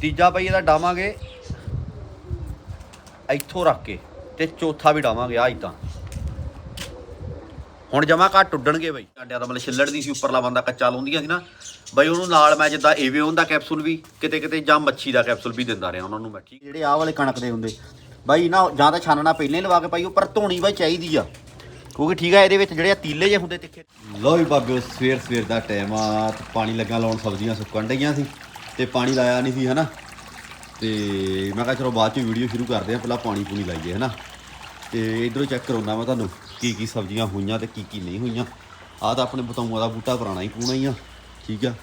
ਤੀਜਾ ਬਈ ਇਹਦਾ ਡਾਵਾਂਗੇ। ਇੱਥੋਂ ਰੱਖ ਕੇ ਤੇ ਚੌਥਾ ਵੀ ਡਾਵਾਂਗੇ ਆ ਇਦਾਂ। ਹੁਣ ਜਮਾ ਘੱਟ ਉੱਡਣਗੇ ਬਈ। ਅੰਡਿਆਂ ਦਾ ਮਤਲਬ ਛਿੱਲੜ ਦੀ ਸੀ ਉੱਪਰਲਾ ਬੰਦਾ ਕੱਚਾ ਲਾਉਂਦੀਆਂ ਸੀ ਨਾ। ਬਈ ਉਹਨੂੰ ਨਾਲ ਮੈਂ ਜਿੱਦਾਂ ਏਵੇਓਨ ਦਾ ਕੈਪਸੂਲ ਵੀ ਕਿਤੇ ਕਿਤੇ ਜਾਂ ਮੱਛੀ ਦਾ ਕੈਪਸੂਲ ਵੀ ਦਿੰਦਾ ਰਿਹਾ ਉਹਨਾਂ ਨੂੰ ਮੈਂ ਠੀਕ। ਜਿਹੜੇ ਆਹ ਵਾਲੇ ਕਣਕ ਦੇ ਹੁੰਦੇ ਬਾਈ ਨਾ ਜਾਂ ਤਾਂ ਛਾਨਣਾ ਪਹਿਲਾਂ ਹੀ ਲਵਾ ਕੇ ਪਾਈ ਉੱਪਰ ਧੋਣੀ ਬਾਈ ਚਾਹੀਦੀ ਆ। ਕਿਉਂਕਿ ਠੀਕ ਆ ਇਹਦੇ ਵਿੱਚ ਜਿਹੜੇ ਆ ਤੀਲੇ ਜੇ ਹੁੰਦੇ ਤਿੱਖੇ। ਲੋ ਵੀ ਬਾਬਿਓ ਸਵੇਰ ਸਵੇਰ ਦਾ ਟਾਈਮ ਆ ਪਾਣੀ ਲੱਗਾ ਲਾਉਣ ਸਬਜ਼ੀਆਂ ਸੁੱਕਣ ਡਈਆਂ ਸੀ। ਤੇ ਪਾਣੀ ਲਾਇਆ ਨਹੀਂ ਸੀ, ਹਨਾ? ਤੇ ਮੈਂ ਕਿਹਾ ਚਲੋ ਬਾਅਦ ਚ ਵੀਡੀਓ ਸ਼ੁਰੂ ਕਰਦੇ ਆ, ਪਹਿਲਾਂ ਪਾਣੀ ਪੂਣੀ ਲਾਈਏ, ਹਨਾ? ਤੇ ਇਧਰੋਂ ਚੈੱਕ ਕਰਾਉਣਾ ਮੈਂ ਤੁਹਾਨੂੰ, ਕੀ ਕੀ ਸਬਜ਼ੀਆਂ ਹੋਈਆਂ ਤੇ ਕੀ ਕੀ ਨਹੀਂ ਹੋਈਆਂ। ਆਹ ਤਾਂ ਆਪਣੇ ਬਤਾਊਆਂ ਦਾ ਬੂਟਾ ਪੁਰਾਣਾ ਹੀ ਪੂਣਾ ਹੀ ਆ, ਠੀਕ ਆ?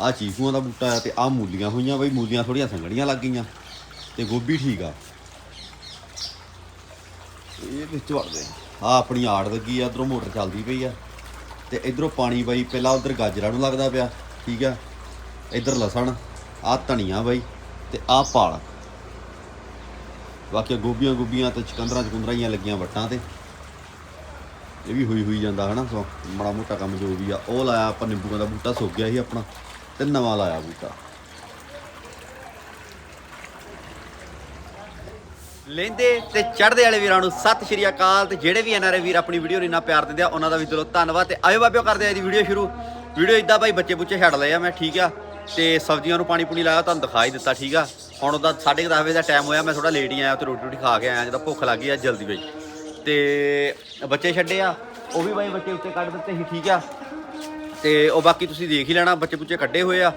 ਆਹ ਚੀਕੂਆਂ ਦਾ ਬੂਟਾ ਆ ਤੇ ਆਹ ਮੂਲੀਆਂ ਹੋਈਆਂ ਬਈ, ਮੂਲੀਆਂ ਥੋੜੀਆਂ ਸੰਗੜੀਆਂ ਲੱਗ ਗਈਆਂ ਤੇ ਗੋਭੀ ਠੀਕ ਆ। ਇਹ ਵਿੱਚ ਵੜਦੇ ਆ। ਆਹ ਆਪਣੀ ਆੜ ਲੱਗੀ ਆ, ਇਧਰੋਂ ਮੋਟਰ ਚੱਲਦੀ ਪਈ ਆ। ਤੇ ਇਧਰੋਂ ਪਾਣੀ ਬਾਈ, ਪਹਿਲਾਂ ਉਧਰ ਗਾਜਰਾਂ ਨੂੰ ਲੱਗਦਾ ਪਿਆ, ਠੀਕ ਆ? ਇਧਰ ਲਸਣ ਆਹ ਧਨੀਆ ਬਾਈ ਤੇ ਆਹ ਪਾਲਕ ਬਾਕੀ ਗੋਭੀਆਂ ਗੋਭੀਆਂ ਤੇ ਚਕੰਦਰਾਂ ਚਕੁੰਦਰਾਂ ਹੀ ਲੱਗੀਆਂ ਵੱਟਾਂ ਤੇ। ਇਹ ਵੀ ਹੋਈ ਹੋਈ ਜਾਂਦਾ ਹਨਾ, ਸੋ ਮਾੜਾ ਮੋਟਾ ਕੰਮ ਜੋ ਵੀ ਆ, ਉਹ ਲਾਇਆ ਆਪਾਂ ਨਿੰਬੂਆਂ ਦਾ ਬੂਟਾ ਸੁੱਕ ਗਿਆ ਸੀ ਆਪਣਾ, ਤੇ ਨਵਾਂ ਲਾਇਆ ਬੂਟਾ। ਲੈਂਦੇ ਤੇ ਚੜ੍ਹਦੇ ਵਾਲੇ ਵੀਰਾਂ ਨੂੰ ਸਤਿ ਸ਼੍ਰੀ ਅਕਾਲ, ਤੇ ਜਿਹੜੇ ਵੀ ਐਨਆਰਏ ਵੀਰ ਆਪਣੀ ਵੀਡੀਓ ਨੂੰ ਇੰਨਾ ਪਿਆਰ ਦਿੰਦੇ ਆ, ਉਹਨਾਂ ਦਾ ਵੀ ਦਿਲੋਂ ਧੰਨਵਾਦ, ਤੇ ਆਇਓ ਬਾਬਿਓ ਕਰਦੇ ਆ ਇਹਦੀ ਵੀਡੀਓ ਸ਼ੁਰੂ। ਵੀਡੀਓ ਇਦਾਂ ਭਾਈ ਬੱਚੇ ਬੁੱਚੇ ਛੱਡ ਲਏ ਆ, ਮੈਂ ਠੀਕ ਆ। ਤੇ ਸਬਜ਼ੀਆਂ ਨੂੰ ਪਾਣੀ ਪੂਣੀ ਲਾਇਆ, ਤੁਹਾਨੂੰ ਦਿਖਾ ਹੀ ਦਿੱਤਾ, ਠੀਕ ਆ? ਹੁਣ ਉਹਦਾ 10:30 ਵਜੇ ਦਾ ਟਾਈਮ ਹੋਇਆ, ਮੈਂ ਥੋੜਾ ਲੇਟ ਹੀ ਆਇਆ ਤੇ ਰੋਟੀ ਰੋਟੀ ਖਾ ਕੇ ਆਇਆ, ਜਦੋਂ ਭੁੱਖ ਲੱਗੀ ਆ ਜਲਦੀ ਵਿੱਚ ਤੇ ਬੱਚੇ ਛੱਡੇ ਆ, ਉਹ ਵੀ ਬਾਈ ਬੱਚੇ ਉੱਤੇ ਕੱਢ ਦਿੱਤੇ ਸੀ, ਠੀਕ ਆ? ਤੇ ਉਹ ਬਾਕੀ ਤੁਸੀਂ ਦੇਖ ਹੀ ਲੈਣਾ, ਬੱਚੇ ਬੁੱਚੇ ਕੱਢੇ ਹੋਏ ਆ,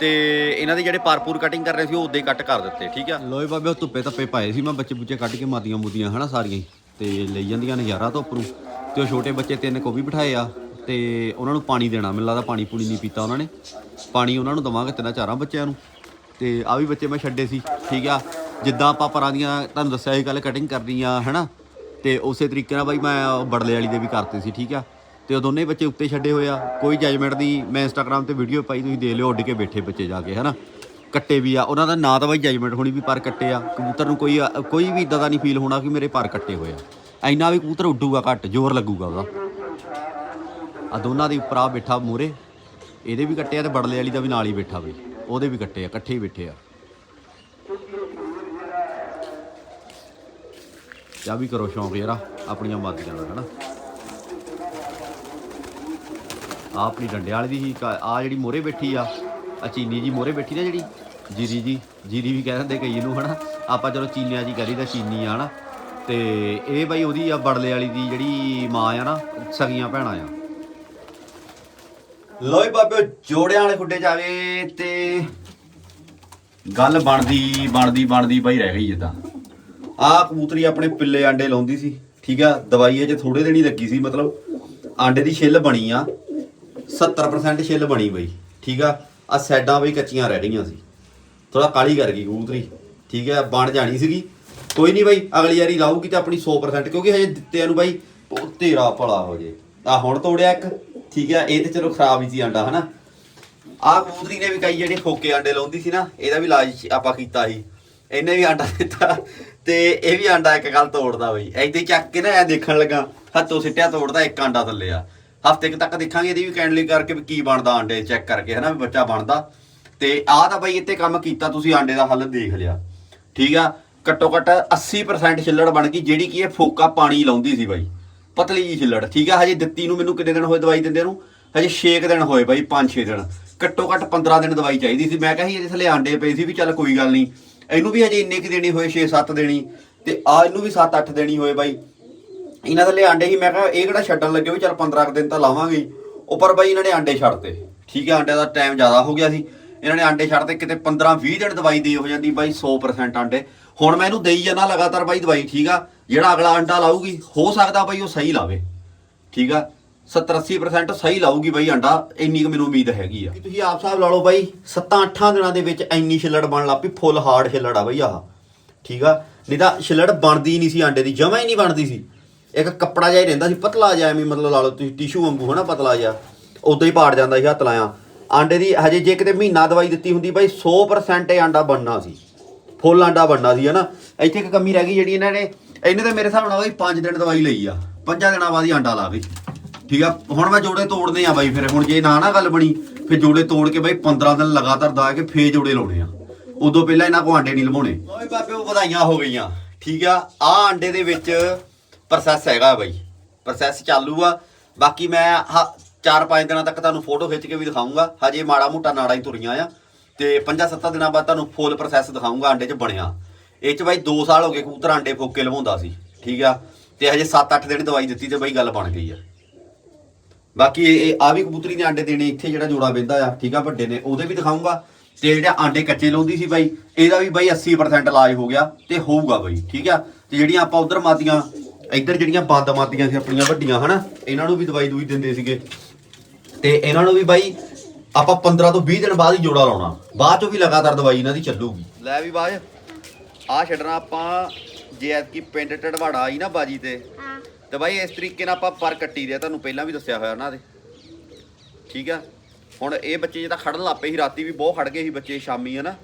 ਤੇ ਇਹਨਾਂ ਦੇ ਜਿਹੜੇ ਪਾਰਪੂਰ ਕਟਿੰਗ ਕਰ ਰਹੇ ਸੀ, ਉਹ ਉਦਾਂ ਹੀ ਕੱਟ ਕਰ ਦਿੱਤੇ, ਠੀਕ ਆ? ਲੋਏ ਬਾਬੇ, ਉਹ ਧੁੱਪੇ ਧੱਪੇ ਪਾਏ ਸੀ, ਮੈਂ ਬੱਚੇ ਬੁੱਚੇ ਕੱਢ ਕੇ ਮਾਦੀਆਂ ਮੁਦੀਆਂ ਹਨਾ ਸਾਰੀਆਂ ਹੀ। ਤੇ ਲਈ ਜਾਂਦੀਆਂ ਨਜ਼ਾਰਾ ਤੋਂ ਉੱਪਰੋਂ। ਤੇ ਉਹ ਛੋਟੇ ਬੱਚੇ ਤਿੰਨ ਕੋ ਵੀ ਬਿਠਾਏ ਆ ਤੇ ਉਹਨਾਂ ਨੂੰ ਪਾਣੀ ਦੇਣਾ। ਮੈਨੂੰ ਲੱਗਦਾ ਪਾਣੀ ਪੂਣੀ ਨਹੀਂ ਪੀਤਾ ਉਹਨਾਂ ਨੇ। ਪਾਣੀ ਉਹਨਾਂ ਨੂੰ ਦਵਾਂਗੇ ਤਿੰਨਾਂ ਚਾਰਾਂ ਬੱਚਿਆਂ ਨੂੰ। ਤੇ ਆ ਵੀ ਬੱਚੇ ਮੈਂ ਛੱਡੇ ਸੀ। ਠੀਕ ਆ? ਜਿੱਦਾਂ ਆਪਾਂ ਪਰਾਂ ਦੀਆਂ ਤੁਹਾਨੂੰ ਦੱਸਿਆ ਸੀ ਕੱਲ ਕਟਿੰਗ ਕਰਨੀ ਆ, ਹਨਾ? ਤੇ ਉਸੇ ਤਰੀਕੇ ਨਾਲ ਬਾਈ ਮੈਂ ਬੜਲੇ ਵਾਲੀ ਦੇ ਵੀ ਕਰਤੇ ਸੀ, ਠੀਕ ਆ? ਤੇ ਉਹ ਦੋਨੇ ਬੱਚੇ ਉੱਤੇ ਛੱਡੇ ਹੋਏ ਆ। ਕੋਈ ਜਜਮੈਂਟ ਨਹੀਂ। ਮੈਂ ਇੰਸਟਾਗ੍ਰam ਤੇ ਵੀਡੀਓ ਪਾਈ, ਤੁਸੀਂ ਦੇਖ ਲਿਓ, ਉੱਡ ਕੇ ਬੈਠੇ ਬੱਚੇ ਜਾ ਕੇ, ਹਨਾ? ਕੱਟੇ ਵੀ ਆ। ਉਹਨਾਂ ਦਾ ਨਾਂ ਤਾਂ ਬਾਈ ਜਜਮੈਂਟ ਹੋਣੀ ਵੀ ਪਰ ਕੱਟੇ ਆ। ਕਬੂਤਰ ਨੂੰ ਕੋਈ ਕੋਈ ਵੀ ਇਦਾਂ ਦਾ ਨਹੀਂ ਫੀਲ ਹੋਣਾ ਕਿ ਮੇਰੇ ਪਰ ਕੱਟੇ ਹੋਏ ਆ। ਇੰਨਾ ਵੀ ਕਬੂਤਰ ਉੱਡੂਗਾ ਘੱਟ, ਜ਼ੋਰ ਲੱਗੂਗਾ ਉਹਦਾ। ਆ ਦੋਨਾਂ ਦੇ ਉੱਪਰ ਆ ਬੈਠਾ ਮੂਰੇ ਇਹਦੇ ਵੀ ਕੱਟੇ ਆ ਤੇ ਬੜਲੇ ਵਾਲੀ ਦਾ ਵੀ ਨਾਲ ਹੀ ਬੈਠਾ ਬਈ ਉਹਦੇ ਵੀ ਕੱਟੇ ਆ, ਇਕੱਠੇ ਹੀ ਬੈਠੇ ਆ। ਚਾ ਵੀ ਕਰੋ ਸ਼ੌਂਕ ਯਾਰਾ, ਆਪਣੀਆਂ ਮਾਦੀਆਂ ਦਾ, ਹਨਾ? ਆ ਆਪਣੀ ਡੰਡੇ ਵਾਲੀ ਦੀ ਹੀ ਆ ਜਿਹੜੀ ਮੋਰੇ ਬੈਠੀ ਆ ਆ ਚੀਨੀ ਜੀ ਮੋਰੇ ਬੈਠੀ ਨਾ ਜਿਹੜੀ, ਜੀਰੀ ਜੀ, ਜੀਰੀ ਵੀ ਕਹਿ ਦਿੰਦੇ ਕਈ ਨੂੰ, ਹਨਾ? ਆਪਾਂ ਚਲੋ ਚੀਨਿਆਂ ਜੀ ਕਰੀਦਾ ਚੀਨੀ ਆ, ਹਨਾ? ਤੇ ਇਹ ਬਾਈ ਉਹਦੀ ਆ ਬੜਲੇ ਵਾਲੀ ਦੀ ਜਿਹੜੀ ਮਾਂ ਆ ਨਾ, ਸਗੀਆਂ ਭੈਣਾਂ ਆ। ਲੋਈ ਬਾਬੇ ਜੋੜਿਆਂ ਵਾਲੇ ਖੁੱਡੇ ਜਾਵੇ ਤੇ ਗੱਲ ਬਣਦੀ ਬਣਦੀ ਬਣਦੀ ਬਾਈ ਰਹਿ ਗਈ ਜਿੱਦਾਂ। ਆ ਕਬੂਤਰੀ ਆਪਣੇ ਪਿੱਲੇ ਆਂਡੇ ਲਾਉਂਦੀ ਸੀ, ਠੀਕ ਆ? ਦਵਾਈ ਇਹ ਚ ਥੋੜੇ ਦਿਨ ਹੀ ਲੱਗੀ ਸੀ, ਮਤਲਬ ਆਂਡੇ ਦੀ ਛਿੱਲ ਬਣੀ ਆ 70% ਛਿੱਲ ਬਣੀ ਬਈ ਠੀਕ ਆ? ਆ ਸਾਈਡਾਂ ਬਈ ਕੱਚੀਆਂ ਰਹਿ ਗਈਆਂ ਸੀ। ਥੋੜਾ ਕਾਲੀ ਕਰ ਗਈ ਕਬੂਤਰੀ, ਠੀਕ ਆ? ਬਣ ਜਾਣੀ ਸੀਗੀ। ਕੋਈ ਨਹੀਂ ਬਾਈ, ਅਗਲੀ ਵਾਰੀ ਲਾਊਗੀ ਤਾਂ ਆਪਣੀ 100% ਕਿਉਂਕਿ ਹਜੇ ਦਿੱਤਿਆਂ ਨੂੰ ਬਾਈ ਤੇਰਾ ਭਲਾ ਹੋ ਜੇ। ਆ ਹੁਣ ਤੋੜਿਆ ਇੱਕ। ਠੀਕ ਆ, ਇਹ ਤੇ ਚਲੋ ਖਰਾਬ ਹੀ ਸੀ ਆਂਡਾ ਹਨਾ? ਆ ਕਬੂਤਰੀ ਨੇ ਵੀ ਕਈ ਜਿਹੜੇ ਫੋਕੇ ਆਂਡੇ ਲਾਉਂਦੀ ਸੀ ਨਾ, ਇਹਦਾ ਵੀ ਇਲਾਜ ਆਪਾਂ ਕੀਤਾ ਸੀ। ਇਹਨੇ ਵੀ ਆਂਡਾ ਦਿੱਤਾ, ਤੇ ਇਹ ਵੀ ਆਂਡਾ ਇੱਕ ਗੱਲ ਤੋੜਦਾ ਬਈ। ਐਦਾਂ ਹੀ ਚੱਕ ਕੇ ਨਾ ਐ ਦੇਖਣ ਲੱਗਾ, ਹੱਥੋਂ ਸਿੱਟਿਆ ਤੋੜਦਾ, ਇੱਕ ਆਂਡਾ ਥੱਲੇ ਆ। ਹਫ਼ਤੇ ਤੱਕ ਦੇਖਾਂਗੇ ਇਹਦੀ ਵੀ ਕੈਂਡਲੀ ਕਰਕੇ ਵੀ ਕੀ ਬਣਦਾ ਆਂਡੇ ਚੈੱਕ ਕਰਕੇ, ਹਨਾ, ਵੀ ਬੱਚਾ ਬਣਦਾ। ਤੇ ਆਹ ਤਾਂ ਬਈ ਇੱਥੇ ਕੰਮ ਕੀਤਾ ਤੁਸੀਂ ਆਂਡੇ ਦਾ ਹੱਲ ਦੇਖ ਲਿਆ। ਠੀਕ ਆ, ਘੱਟੋ ਘੱਟ 80% ਛਿੱਲੜ ਬਣ ਗਈ, ਜਿਹੜੀ ਕੀ ਇਹ ਫੋਕਾ ਪਾਣੀ ਲਾਉਂਦੀ ਸੀ ਬਾਈ। ਪਤਲੀ ਜੀ ਛਿੱਲੜ, ਠੀਕ ਆ? ਹਜੇ ਦਿੱਤੀ ਨੂੰ ਮੈਨੂੰ ਕਿੰਨੇ ਦਿਨ ਹੋਏ ਦਵਾਈ ਦਿੰਦੇ ਨੂੰ? ਹਜੇ 6 ਦਿਨ ਹੋਏ ਬਾਈ 5-6 ਦਿਨ। ਘੱਟੋ ਘੱਟ 15 ਦਿਨ ਦਵਾਈ ਚਾਹੀਦੀ ਸੀ। ਮੈਂ ਕਿਹਾ ਸੀ, ਇਹਦੇ ਥੱਲੇ ਆਂਡੇ ਪਏ ਸੀ ਵੀ ਚੱਲ ਕੋਈ ਗੱਲ ਨਹੀਂ। ਇਹਨੂੰ ਵੀ ਹਜੇ ਇੰਨੇ ਕਿ ਦੇਣੀ ਹੋਏ 6-7 ਦੇਣੀ। ਤੇ ਆ ਇਹਨੂੰ ਵੀ 7-8 ਦੇਣੀ ਹੋਏ ਬਾਈ। ਇਹਨਾਂ ਥੱਲੇ ਆਂਡੇ ਹੀ ਮੈਂ ਕਿਹਾ ਇਹ ਕਿਹੜਾ ਛੱਡਣ ਲੱਗੇ ਵੀ ਚੱਲ 15 ਕੁ ਦਿਨ ਤਾਂ ਲਾਵਾਂਗੇ। ਉਹ ਪਰ ਬਾਈ ਇਹਨਾਂ ਨੇ ਆਂਡੇ ਛੱਡਤੇ। ਠੀਕ ਹੈ ਆਂਡਿਆਂ ਦਾ ਟਾਈਮ ਜ਼ਿਆਦਾ ਹੋ ਗਿਆ ਸੀ। ਇਹਨਾਂ ਨੇ ਆਂਡੇ ਛੱਡਤੇ, ਕਿਤੇ 15-20 ਦਿਨ ਦਵਾਈ ਦੇ ਹੋ ਜਾਂਦੀ ਬਾਈ 100% ਆਂਡੇ। ਹੁਣ ਮੈਂ ਇਹਨੂੰ ਦੇਈ ਜਾਣਾ ਲਗਾਤਾਰ ਬਾਈ ਦਵਾਈ, ਠੀਕ ਆ? ਜਿਹੜਾ ਅਗਲਾ ਆਂਡਾ ਲਾਊਗੀ, ਹੋ ਸਕਦਾ ਬਾਈ ਉਹ ਸਹੀ ਲਾਵੇ। ਠੀਕ ਆ? 70-80% ਸਹੀ ਲਾਊਗੀ ਬਾਈ ਆਂਡਾ ਇੰਨੀ ਕੁ ਮੈਨੂੰ ਉਮੀਦ ਹੈਗੀ ਆ। ਤੁਸੀਂ ਆਪ ਹਿਸਾਬ ਲਾ ਲਓ ਬਾਈ 7-8 ਦਿਨਾਂ ਦੇ ਵਿੱਚ ਇੰਨੀ ਛਿੱਲੜ ਬਣ ਲੱਗ ਪਈ, ਫੁੱਲ ਹਾਰਡ ਛਿੱਲੜ ਆ ਬਈ ਆਹ। ਠੀਕ ਆ? ਨਹੀਂ ਤਾਂ ਛਿੱਲੜ ਬਣਦੀ ਨਹੀਂ ਸੀ ਆਂਡੇ ਦੀ, ਜਮਾ ਹੀ ਨਹੀਂ ਬਣਦੀ ਸੀ। ਇੱਕ ਕੱਪੜਾ ਜਿਹਾ ਹੀ ਰਹਿੰਦਾ ਸੀ, ਪਤਲਾ ਜਿਹਾ ਐਵੇਂ ਮਤਲਬ ਲਾ ਲਓ, ਤੁਸੀਂ ਟਿਸ਼ੂ ਵਾਂਗੂ ਹਨਾ, ਪਤਲਾ ਜਿਹਾ। ਉਦਾਂ ਹੀ ਪਾੜ ਜਾਂਦਾ ਸੀ ਹੱਥ ਲਾਇਆ। ਆਂਡੇ ਦੀ ਹਜੇ ਜੇ ਕਿਤੇ ਮਹੀਨਾ ਦਵਾਈ ਦਿੱਤੀ ਹੁੰਦੀ ਬਾਈ 100% ਇਹ ਆਂਡਾ ਬਣਨਾ ਸੀ। ਫੁੱਲ ਆਂਡਾ ਬਣਨਾ ਸੀ ਹਨਾ। ਇੱਥੇ ਇੱਕ ਕਮੀ ਰਹਿ ਗਈ ਜਿਹੜੀ ਇਹਨਾਂ ਨੇ ਇਹਨੇ ਤਾਂ ਮੇਰੇ ਹਿਸਾਬ ਨਾਲ ਬਾਈ 5 ਦਿਨ ਦਵਾਈ ਲਈ ਆ। 5 ਦਿਨਾਂ ਬਾਅਦ ਹੀ ਆਂਡਾ ਲਾ ਗਈ ਠੀਕ ਆ? ਹੁਣ ਮੈਂ ਜੋੜੇ ਤੋੜਨੇ ਆ ਬਾਈ ਫਿਰ। ਹੁਣ ਜੇ ਨਾ ਨਾ ਗੱਲ ਬਣੀ, ਫਿਰ ਜੋੜੇ ਤੋੜ ਕੇ ਬਾਈ 15 ਦਿਨ ਲਗਾਤਾਰ ਦਾ ਕੇ ਫੇਰ ਜੋੜੇ ਲਾਉਣੇ ਆ। ਉਦੋਂ ਪਹਿਲਾਂ ਇਹਨਾਂ ਕੋ ਆਂਡੇ ਨਹੀਂ ਲਵਾਉਣੇ। ਓਏ ਬਾਬੇ, ਉਹ ਵਧਾਈਆਂ ਹੋ ਗਈਆਂ। ਠੀਕ ਆ? ਆ ਆਂਡੇ ਦੇ ਵਿੱਚ ਪ੍ਰੋਸੈਸ ਹੈਗਾ ਬਾਈ। ਪ੍ਰੋਸੈਸ ਚਾਲੂ ਆ। ਬਾਕੀ ਮੈਂ 4-5 ਦਿਨਾਂ ਤੱਕ ਤੁਹਾਨੂੰ ਫੋਟੋ ਖਿੱਚ ਕੇ ਵੀ ਦਿਖਾਉਂਗਾ ਹਜੇ ਮਾੜਾ ਮੋਟਾ ਨਾੜਾ ਹੀ ਤੁਰੀਆਂ ਆ। ਤੇ 5-7 ਦਿਨਾਂ ਬਾਅਦ ਤੁਹਾਨੂੰ ਫੁੱਲ ਪ੍ਰੋਸੈਸ ਦਿਖਾਉਂਗਾ ਆਂਡੇ 'ਚ ਬਣਿਆ। ਇਹ 'ਚ ਬਾਈ 2 ਸਾਲ ਹੋ ਗਏ ਕਬੂਤਰ ਆਂਡੇ ਫੋਕੇ ਲਵਾਉਂਦਾ ਸੀ, ਠੀਕ ਆ? ਤੇ ਹਜੇ 7-8 ਦਿਨ ਦਵਾਈ ਦਿੱਤੀ ਤੇ ਬਾਈ ਗੱਲ ਬਣ ਗਈ ਆ। ਬਾਕੀ ਇਹ ਆ ਵੀ ਕਬੂਤਰੀ ਨੇ ਆਂਡੇ ਦੇਣੇ, ਇੱਥੇ ਜਿਹੜਾ ਜੋੜਾ ਬੈਂਦਾ ਆ, ਠੀਕ ਆ, ਵੱਡੇ ਨੇ, ਉਹਦੇ ਵੀ ਦਿਖਾਉਂਗਾ। ਤੇ ਜਿਹੜਾ ਆਂਡੇ ਕੱਚੇ ਲਾਉਂਦੀ ਸੀ ਬਾਈ, ਇਹਦਾ ਵੀ ਬਾਈ 80% ਇਲਾਜ ਹੋ ਗਿਆ ਤੇ ਹੋਊਗਾ ਬਾਈ, ਠੀਕ ਆ? ਤੇ ਜਿਹੜੀਆਂ ਆਪਾਂ ਉਧਰ ਮਾਤੀਆਂ, ਇੱਧਰ ਜਿਹੜੀਆਂ ਬੰਦ ਮਾਤੀਆਂ ਸੀ ਆਪਣੀਆਂ ਵੱਡੀਆਂ, ਹਨਾ? ਇਹਨਾਂ ਨੂੰ ਵੀ ਦਵਾਈ ਦੂਈ ਦਿੰਦੇ ਸੀਗੇ। ਤੇ ਇਹਨਾਂ ਨੂੰ ਵੀ ਬਾਈ ਆਪਾਂ 15 ਤੋਂ 20 ਦਿਨ ਬਾਅਦ ਹੀ ਜੋੜਾ ਲਾਉਣਾ। ਬਾਅਦ ਚੋਂ ਵੀ ਲਗਾਤਾਰ ਦਵਾਈ ਇਹਨਾਂ ਦੀ ਚੱਲੂਗੀ। ਲੈ ਵੀ ਬਾਜ। ਆ ਛੱਡਣਾ ਆਪਾਂ ਜੇ ਐਤਕੀ ਪਿੰਡ ਟੜਵਾੜਾ ਆਈ ਨਾ ਬਾਜੀ ਤੇ ਹਾਂ। ਤੇ ਬਾਈ ਇਸ ਤਰੀਕੇ ਨਾਲ ਆਪਾਂ ਪਰ ਕੱਟੀ ਦੇ ਤੁਹਾਨੂੰ ਪਹਿਲਾਂ ਵੀ ਦੱਸਿਆ ਹੋਇਆ ਉਹਨਾਂ ਦੇ। ਠੀਕ ਆ? ਹੁਣ ਇਹ ਬੱਚੇ ਜਿਹੜਾ ਖੜਨ ਲੱਪੇ ਸੀ ਰਾਤੀ ਵੀ ਬਹੁਤ ਖੜ ਗਏ ਸੀ ਬੱਚੇ ਸ਼ਾਮੀ ਹਨਾ?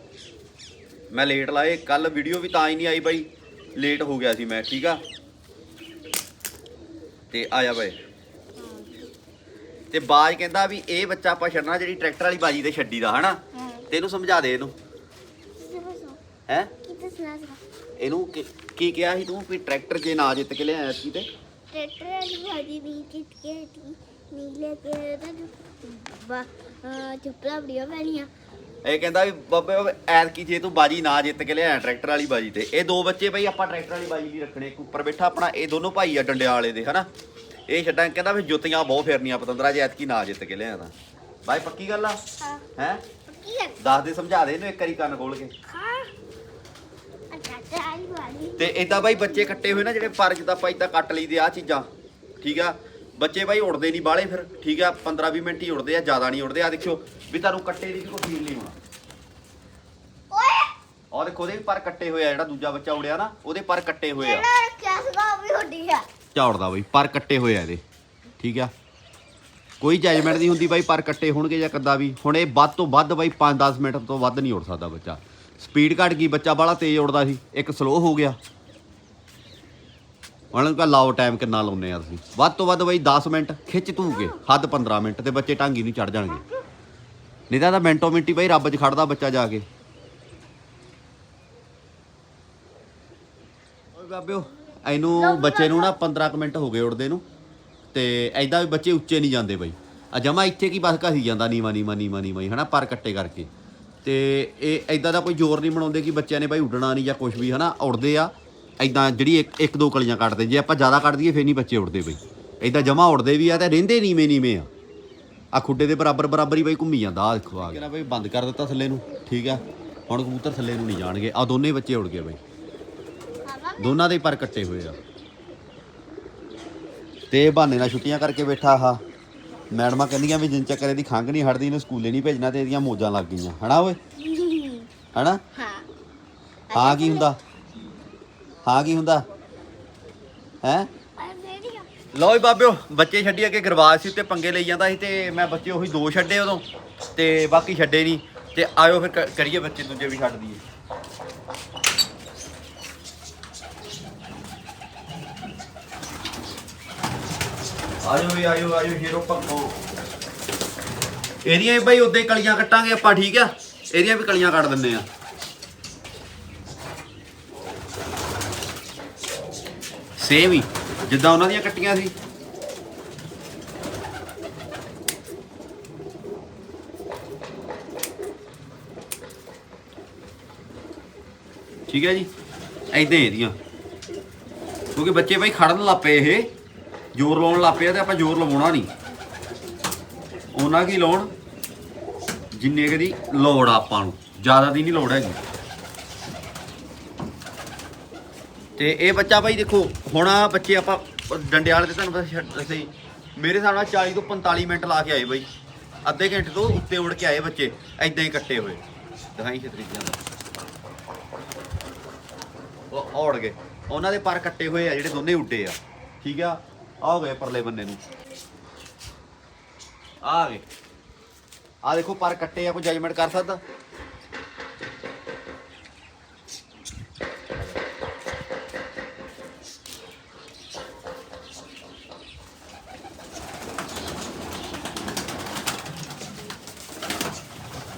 ਮੈਂ ਲੇਟ ਲਾਏ ਕੱਲ ਵੀਡੀਓ ਵੀ ਤਾਂ ਹੀ ਨਹੀਂ ਆਈ ਬਾਈ। ਲੇਟ ਹੋ ਗਿਆ ਸੀ ਮੈਂ ਠੀਕ ਆ? ਤੇ ਆਇਆ ਬਾਈ। ਤੇ ਬਾਜ ਕਹਿੰਦਾ ਵੀ ਇਹ ਬੱਚਾ ਆਪਾਂ ਛੱਡਣਾ ਜਿਹੜੀ ਟਰੈਕਟਰ ਵਾਲੀ ਬਾਜੀ ਤੇ ਛੱਡੀ ਦਾ ਹਨਾ? ਹਾਂ। ਤੇ ਇਹਨੂੰ ਸਮਝਾ ਦੇ ਇਹਨੂੰ। ਹੈ? ਦੱਸਣਾ ਸੀ ਇਹਨੂੰ ਕੀ- ਕੀ ਕਿਹਾ ਸੀ ਤੂੰ ਵੀ ਟਰੈਕਟਰ ਜੇ ਨਾ ਜਿੱਤ ਕੇ ਲਿਆਇਆ ਸੀ ਤੇ? ਟਰੈਕਟਰ ਵਾਲੀ ਭਾਜੀ ਵੀ ਕਿਤਕੇ ਤੀ ਨੀਲੇ ਤੇ ਤਾਂ ਚੁੱਪਲਾ ਬੜੀਆਂ ਪੈਣੀਆਂ। ਇਹ ਕਹਿੰਦਾ ਵੀ ਬਾਬੇ ਐਤ ਕੀ ਜੇ ਤੂੰ ਬਾਜੀ ਨਾ ਜਿੱਤ ਕੇ ਲਿਆਇਆ ਟਰੈਕਟਰ ਵਾਲੀ ਬਾਜੀ ਤੇ। ਇਹ ਦੋ ਬੱਚੇ ਬਈ ਆਪਾਂ ਟਰੈਕਟਰ ਵਾਲੀ ਬਾਜੀ ਲਈ ਰੱਖਣੇ ਇੱਕ ਉੱਪਰ ਬੈਠਾ ਆਪਣਾ ਇਹ ਦੋਨੋਂ ਭਾਈ ਆ ਡੰਡਿਆਂ ਵਾਲੇ ਦੇ ਹਨਾ? ਇਹ ਛੱਡਾਂ ਕਹਿੰਦਾ ਵੀ ਜੁੱਤੀਆਂ ਬਹੁਤ ਫੇਰਨੀਆਂ ਪਤੰਦਰਾ ਜੇ ਐਤ ਕੀ ਨਾ ਜਿੱਤ ਕੇ ਲਿਆਇਆ ਤਾਂ। ਬਾਈ ਪੱਕੀ ਗੱਲ ਆ? ਹਾਂ। ਹੈ? ਕੀ ਹੈ ਦੱਸ ਦੇ ਸਮਝਾ ਦੇ ਇਹਨੂੰ ਇੱਕ ਵਾਰੀ ਕੰਨ ਖੋਲ ਕੇ। ਹਾਂ। ਤੇ ਇਦਾਂ ਬਾਈ ਬੱਚੇ ਕੱਟੇ ਹੋਏ ਨਾ ਜਿਹੜੇ ਪਰ ਜਿੱਦਾਂ ਆਪਾਂ ਇਦਾਂ ਕੱਟ ਲਈਦੇ ਆ ਚੀਜ਼ਾਂ ਠੀਕ ਆ? ਬੱਚੇ ਬਾਈ ਉੜਦੇ ਨਹੀਂ ਬਾਲੇ ਫਿਰ ਠੀਕ ਆ? 15 20 ਮਿੰਟ ਹੀ ਉੜਦੇ ਆ ਜ਼ਿਆਦਾ ਨਹੀਂ ਉੜਦੇ। ਆ ਦੇਖਿਓ ਵੀ ਤੁਹਾਨੂੰ ਕੱਟੇ ਦੀ ਕੋਈ ਫੀਲ ਨਹੀਂ ਹੋਣਾ। ਓਏ! ਔਰ ਦੇਖੋ ਉਹਦੇ ਵੀ ਪਰ ਕੱਟੇ ਹੋਏ ਆ ਜਿਹੜਾ ਦੂਜਾ ਬੱਚਾ ਉੜਿਆ ਨਾ ਉਹਦੇ ਪਰ ਕੱਟੇ ਹੋਏ ਆ। ਆ? ਝਾੜਦਾ ਬਈ ਪਰ ਕੱਟੇ ਹੋਏ ਆ ਇਹਦੇ ਠੀਕ ਆ? ਕੋਈ ਜਜਮੈਂਟ ਨਹੀਂ ਹੁੰਦੀ ਬਾਈ ਪਰ ਕੱਟੇ ਹੋਣਗੇ ਜਾਂ ਕੱਦਾ ਵੀ। ਹੁਣ ਇਹ ਵੱਧ ਤੋਂ ਵੱਧ ਬਾਈ 5-10 ਮਿੰਟ ਤੋਂ ਵੱਧ ਨਹੀਂ ਉੜ ਸਕਦਾ ਬੱਚਾ। ਸਪੀਡ ਘਟ ਗਈ ਬੱਚਾ ਬਾਹਲਾ ਤੇਜ਼ ਉੜਦਾ ਸੀ ਇੱਕ ਸਲੋ ਹੋ ਗਿਆ। ਉਹਨਾਂ ਨੂੰ ਲਾਓ ਟਾਈਮ ਕਿੰਨਾ ਲਾਉਨੇ ਆ ਤੁਸੀਂ? ਵੱਧ ਤੋਂ ਵੱਧ ਬਾਈ 10 ਮਿੰਟ ਖਿੱਚ ਧੂ ਕੇ ਹੱਦ 15 ਮਿੰਟ ਤੇ ਬੱਚੇ ਢਾਂਗੀ ਨੂੰ ਚੜ ਜਾਣਗੇ। ਨਹੀਂ ਤਾਂ ਤਾਂ ਮਿੰਟੋ ਮਿੰਟੀ ਬਾਈ ਰੱਬ 'ਚ ਖੜਦਾ ਬੱਚਾ ਜਾ ਕੇ। ਓਏ ਬਾਬਿਓ ਇਹਨੂੰ ਬੱਚੇ ਨੂੰ ਨਾ 15 ਕੁ ਮਿੰਟ ਹੋ ਗਏ ਉੜਦੇ ਨੂੰ ਤੇ ਐਦਾਂ ਵੀ ਬੱਚੇ ਉੱਚੇ ਨਹੀਂ ਜਾਂਦੇ ਬਾਈ। ਆ ਜਮਾ ਇੱਥੇ ਕੀ ਬਸ ਘਸੀ ਜਾਂਦਾ ਨੀਵਾ ਨੀਵਾ ਨੀਵਾ ਨੀਵਾ ਹੀ ਹਨਾ? ਪਰ ਕੱਟੇ ਕਰਕੇ। ਤੇ ਇਹ ਐਦਾਂ ਦਾ ਕੋਈ ਜ਼ੋਰ ਨਹੀਂ ਬਣਾਉਂਦੇ ਕਿ ਬੱਚਿਆਂ ਨੇ ਬਾਈ ਉੱਡਣਾ ਨਹੀਂ ਜਾਂ ਕੁਝ ਵੀ, ਹਨਾ? ਉੜਦੇ ਆ ਐਦਾਂ ਜਿਹੜੀ ਇੱਕ ਇੱਕ ਦੋ ਕਲੀਆਂ ਕੱਟਦੇ। ਜੇ ਆਪਾਂ ਜ਼ਿਆਦਾ ਕੱਢ ਦਈਏ, ਫੇਰ ਨਹੀਂ ਬੱਚੇ ਉੜਦੇ ਬਈ। ਐਦਾਂ ਜਮਾ ਉੜਦੇ ਵੀ ਆ ਤੇ ਰਹਿੰਦੇ ਨੀਵੇਂ ਨੀਵੇਂ ਆ। ਆ ਖੁੱਡੇ ਦੇ ਬਰਾਬਰ ਬਰਾਬਰ ਹੀ ਬਈ ਘੁੰਮੀ ਜਾਂਦਾ ਆ ਦੇਖੋ, ਆ ਗਿਆ। ਬਾਈ ਬੰਦ ਕਰ ਦਿੱਤਾ ਥੱਲੇ ਨੂੰ, ਠੀਕ ਆ? ਹੁਣ ਕਬੂਤਰ ਥੱਲੇ ਨੂੰ ਨਹੀਂ ਜਾਣਗੇ। ਆ ਦੋਨੇ ਬੱਚੇ ਉੜ ਗਏ ਬਈ। ਦੋਨਾਂ ਦੇ ਪਰ ਕੱਟੇ ਹੋਏ ਆ। ਤੇ ਬਹਾਨੇ ਨਾਲ ਛੁੱਟੀਆਂ ਕਰਕੇ ਬੈਠਾ ਆਹ। ਮੈਡਮਾਂ ਕਹਿੰਦੀਆਂ ਵੀ ਜਿੰਨ ਚੱਕਰ ਇਹਦੀ ਖੰਘ ਨਹੀਂ ਹਟਦੀ ਇਹਨੂੰ ਸਕੂਲੇ ਨਹੀਂ ਭੇਜਣਾ ਤੇ ਇਹਦੀਆਂ ਮੋਜਾਂ ਲੱਗ ਗਈਆਂ। ਹਨਾ ਓਏ? ਹਨਾ? ਹਾਂ। ਹਾਂ ਕੀ ਹੁੰਦਾ? ਹਾਂ ਕੀ ਹੁੰਦਾ? ਹੈ। ਲਓ ਜੀ ਬਾਬਿਓ ਬੱਚੇ ਛੱਡੀ ਅੱਗੇ ਗਰਵਾਜ ਸੀ ਉੱਤੇ ਪੰਗੇ ਲਈ ਜਾਂਦਾ ਸੀ ਤੇ ਮੈਂ ਬੱਚੇ ਉਹੀ ਦੋ ਛੱਡੇ ਉਦੋਂ ਤੇ ਬਾਕੀ ਛੱਡੇ ਨਹੀਂ। ਤੇ ਆਇਓ ਫਿਰ ਕਰੀਏ ਬੱਚੇ ਦੂਜੇ ਵੀ ਛੱਡ ਦਈਏ। ਆਇਓ ਵੀ ਆਇਓ ਆਇਓ ਹੀਰੋ ਪੱਕੋ ਇਹਦੀਆਂ ਵੀ ਭਾਈ ਉਦਾਂ ਹੀ ਕਲੀਆਂ ਕੱਟਾਂਗੇ ਆਪਾਂ, ਠੀਕ ਆ? ਇਹਦੀਆਂ ਵੀ ਕਲੀਆਂ ਕੱਟ ਦਿੰਨੇ ਆ। ਸੇਮ ਹੀ, ਜਿੱਦਾਂ ਉਹਨਾਂ ਦੀਆਂ ਕੱਟੀਆਂ ਸੀ। ਠੀਕ ਹੈ ਜੀ? ਐਦਾਂ ਇਹਦੀਆਂ। ਕਿਉਂਕਿ ਬੱਚੇ ਬਾਈ ਖੜਨ ਲੱਪੇ ਇਹ। ਜ਼ੋਰ ਲਾਉਣ ਲੱਗ ਪਿਆ ਤੇ ਆਪਾਂ ਜ਼ੋਰ ਲਵਾਉਣਾ ਨਹੀਂ। ਉਹਨਾਂ ਕੀ ਲਾਉਣ? ਜਿੰਨੇ ਕੁ ਦੀ ਲੋੜ ਆ ਆਪਾਂ ਨੂੰ, ਜ਼ਿਆਦਾ ਦੀ ਨਹੀਂ ਲੋੜ ਹੈਗੀ। ਤੇ ਇਹ ਬੱਚਾ ਬਾਈ ਦੇਖੋ, ਹੁਣ ਆਹ ਬੱਚੇ ਆਪਾਂ ਡੰਡੇ ਵਾਲੇ ਤੁਹਾਨੂੰ ਪਤਾ ਛੱਡ- ਦੱਸੇ ਮੇਰੇ ਹਿਸਾਬ ਨਾਲ 40 ਤੋਂ 45 ਮਿੰਟ ਲਾ ਕੇ ਆਏ ਬਾਈ। ਅੱਧੇ ਘੰਟੇ ਤੋਂ ਉੱਤੇ ਉੜ ਕੇ ਆਏ ਬੱਚੇ ਐਦਾਂ ਹੀ ਕੱਟੇ ਹੋਏ। ਦਿਖਾਈ ਛਤਰੀ ਜਾਂਦਾ ਉਹ ਔੜ ਗਏ। ਉਹਨਾਂ ਦੇ ਪਰ ਕੱਟੇ ਹੋਏ ਆ, ਜਿਹੜੇ ਦੋਨੇ ਉੱਡੇ ਆ। ਠੀਕ ਆ? ਆ ਗਏ ਪਰਲੇ ਬੰਨੇ ਨੂੰ। ਆ ਗਏ। ਆ ਦੇਖੋ ਪਰ ਕੱਟੇ ਆ, ਕੋਈ ਜਜਮੈਂਟ ਕਰ ਸਕਦਾ?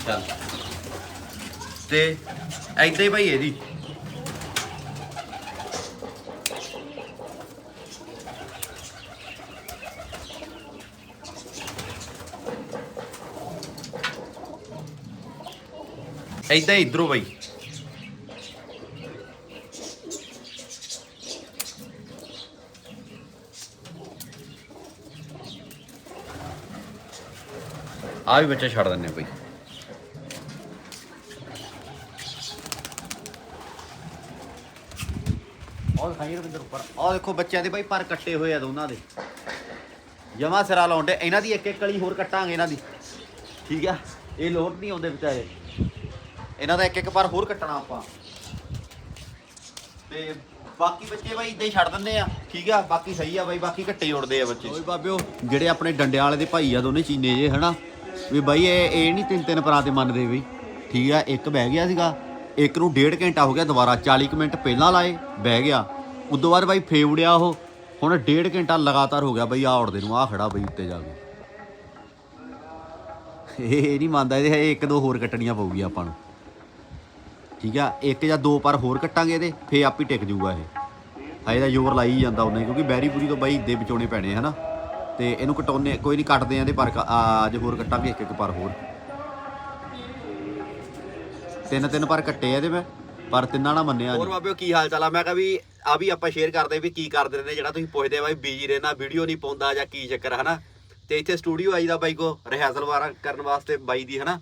ਚੱਲ। ਤੇ ਐਦਾਂ ਹੀ ਭਾਈ ਇਹਦੀ। ਐਦਾਂ ਹੀ ਇਧਰੋਂ ਭਾਈ ਆ ਵੀ ਬੱਚੇ ਛੱਡ ਦਿੰਨੇ ਬਾਈ ਔਰ ਖਾਈ ਰਵਿੰਦਰ ਉੱਪਰ ਆ ਦੇਖੋ ਬੱਚਿਆਂ ਦੇ ਬਾਈ ਪਰ ਕੱਟੇ ਹੋਏ ਆ ਦੋਨਾਂ ਦੇ ਜਮਾ ਸਿਰਾ ਲਾਉਂਦੇ ਇਹਨਾਂ ਦੀ ਇੱਕ ਇੱਕ ਕਲੀ ਹੋਰ ਕੱਟਾਂਗੇ ਇਹਨਾਂ ਦੀ ਠੀਕ ਆ ਇਹ ਲੋਟ ਨਹੀਂ ਆਉਂਦੇ ਵਿਚਾਰੇ ਇਹਨਾਂ ਦਾ ਇੱਕ ਇੱਕ ਵਾਰ ਹੋਰ ਕੱਟਣਾ ਆਪਾਂ। ਤੇ ਬਾਕੀ ਬੱਚੇ ਬਾਈ ਇਦਾਂ ਹੀ ਛੱਡ ਦਿੰਦੇ ਆ। ਠੀਕ ਆ, ਬਾਕੀ ਸਹੀ ਆ ਬਾਈ, ਬਾਕੀ ਘੱਟੇ ਹੀ ਉੜਦੇ ਆ ਬੱਚੇ। ਓਏ ਬਾਬਿਓ, ਜਿਹੜੇ ਆਪਣੇ ਡੰਡਿਆਂ ਵਾਲੇ ਦੇ ਭਾਈ ਆ ਦੋਨੇ ਚੀਨੇ ਜੇ ਹਨਾ? ਵੀ ਬਾਈ ਇਹ ਇਹ ਨਹੀਂ ਤਿੰਨ ਤਿੰਨ ਪਰਾਂ ਤੇ ਮੰਨਦੇ ਬਈ। ਠੀਕ ਆ, ਇੱਕ ਬਹਿ ਗਿਆ ਸੀਗਾ, ਇੱਕ ਨੂੰ ਡੇਢ ਘੰਟਾ ਹੋ ਗਿਆ ਦੁਬਾਰਾ 40 ਕੁ ਮਿੰਟ ਪਹਿਲਾਂ ਲਾਏ, ਬਹਿ ਗਿਆ। ਉਦੋਂ ਬਾਅਦ ਬਾਈ ਫੇਵੜਿਆ ਉਹ, ਹੁਣ ਡੇਢ ਘੰਟਾ ਲਗਾਤਾਰ ਹੋ ਗਿਆ ਬਈ ਆ ਉੜਦੇ ਨੂੰ ਆ ਖੜਾ ਬਈ ਉੱਤੇ ਜਾ ਕੇ। ਇਹ ਨਹੀਂ ਮੰਨਦਾ ਇਹਦੇ ਇੱਕ ਦੋ ਹੋਰ ਕੱਟਣੀਆਂ ਪਊਗੀ ਆਪਾਂ ਨੂੰ। ਠੀਕ ਆ ਇੱਕ ਜਾਂ ਦੋ ਪਰ ਹੋਰ ਕੱਟਾਂਗੇ ਇਹਦੇ ਫੇ ਆਪ ਹੀ ਟਿਕ ਜਾਊਗਾ ਇਹ। ਹਾਏ ਦਾ ਜ਼ੋਰ ਲਾਈ ਜਾਂਦਾ ਉਹਨੇ ਕਿਉਂਕਿ ਬੈਰੀ ਪੂਰੀ ਤੋਂ ਬਾਈ ਦੇ ਵਿਚੋਣੇ ਪੈਣੇ ਹਨਾ? ਤੇ ਇਹਨੂੰ ਕਟਾਉਨੇ ਕੋਈ ਨਹੀਂ ਕੱਟਦੇ ਆਂ ਇਹਦੇ ਪਰ ਅੱਜ ਹੋਰ ਕੱਟਾਂਗੇ ਇੱਕ ਇੱਕ ਪਰ ਹੋਰ। ਤਿੰਨ ਤਿੰਨ ਪਰ ਕੱਟੇ ਆ ਇਹਦੇ ਮੈਂ ਪਰ ਤਿੰਨਾਂ ਨਾਲ ਮੰਨਿਆ ਹੋਰ ਬਾਬਿਓ ਕੀ ਹਾਲ ਚਾਲ ਆ? ਮੈਂ ਕਿਹਾ ਵੀ ਆ ਵੀ ਆਪਾਂ ਸ਼ੇਅਰ ਕਰਦੇ ਵੀ ਕੀ ਕਰਦੇ ਰਹਿੰਦੇ ਜਿਹੜਾ ਤੁਸੀਂ ਪੁੱਛਦੇ ਆ ਬਾਈ ਬੀਜੀ ਰਹਿਣਾ ਵੀਡੀਓ ਨਹੀਂ ਪਾਉਂਦਾ ਜਾਂ ਕੀ ਚੱਕਰ ਹਨਾ? ਤੇ ਇੱਥੇ ਸਟੂਡੀਓ ਆਈ ਦਾ ਬਾਈ ਕੋ ਰਿਹਰਸਲ ਵਾਰਾ ਕਰਨ ਵਾਸਤੇ ਬਾਈ ਦੀ ਹਨਾ?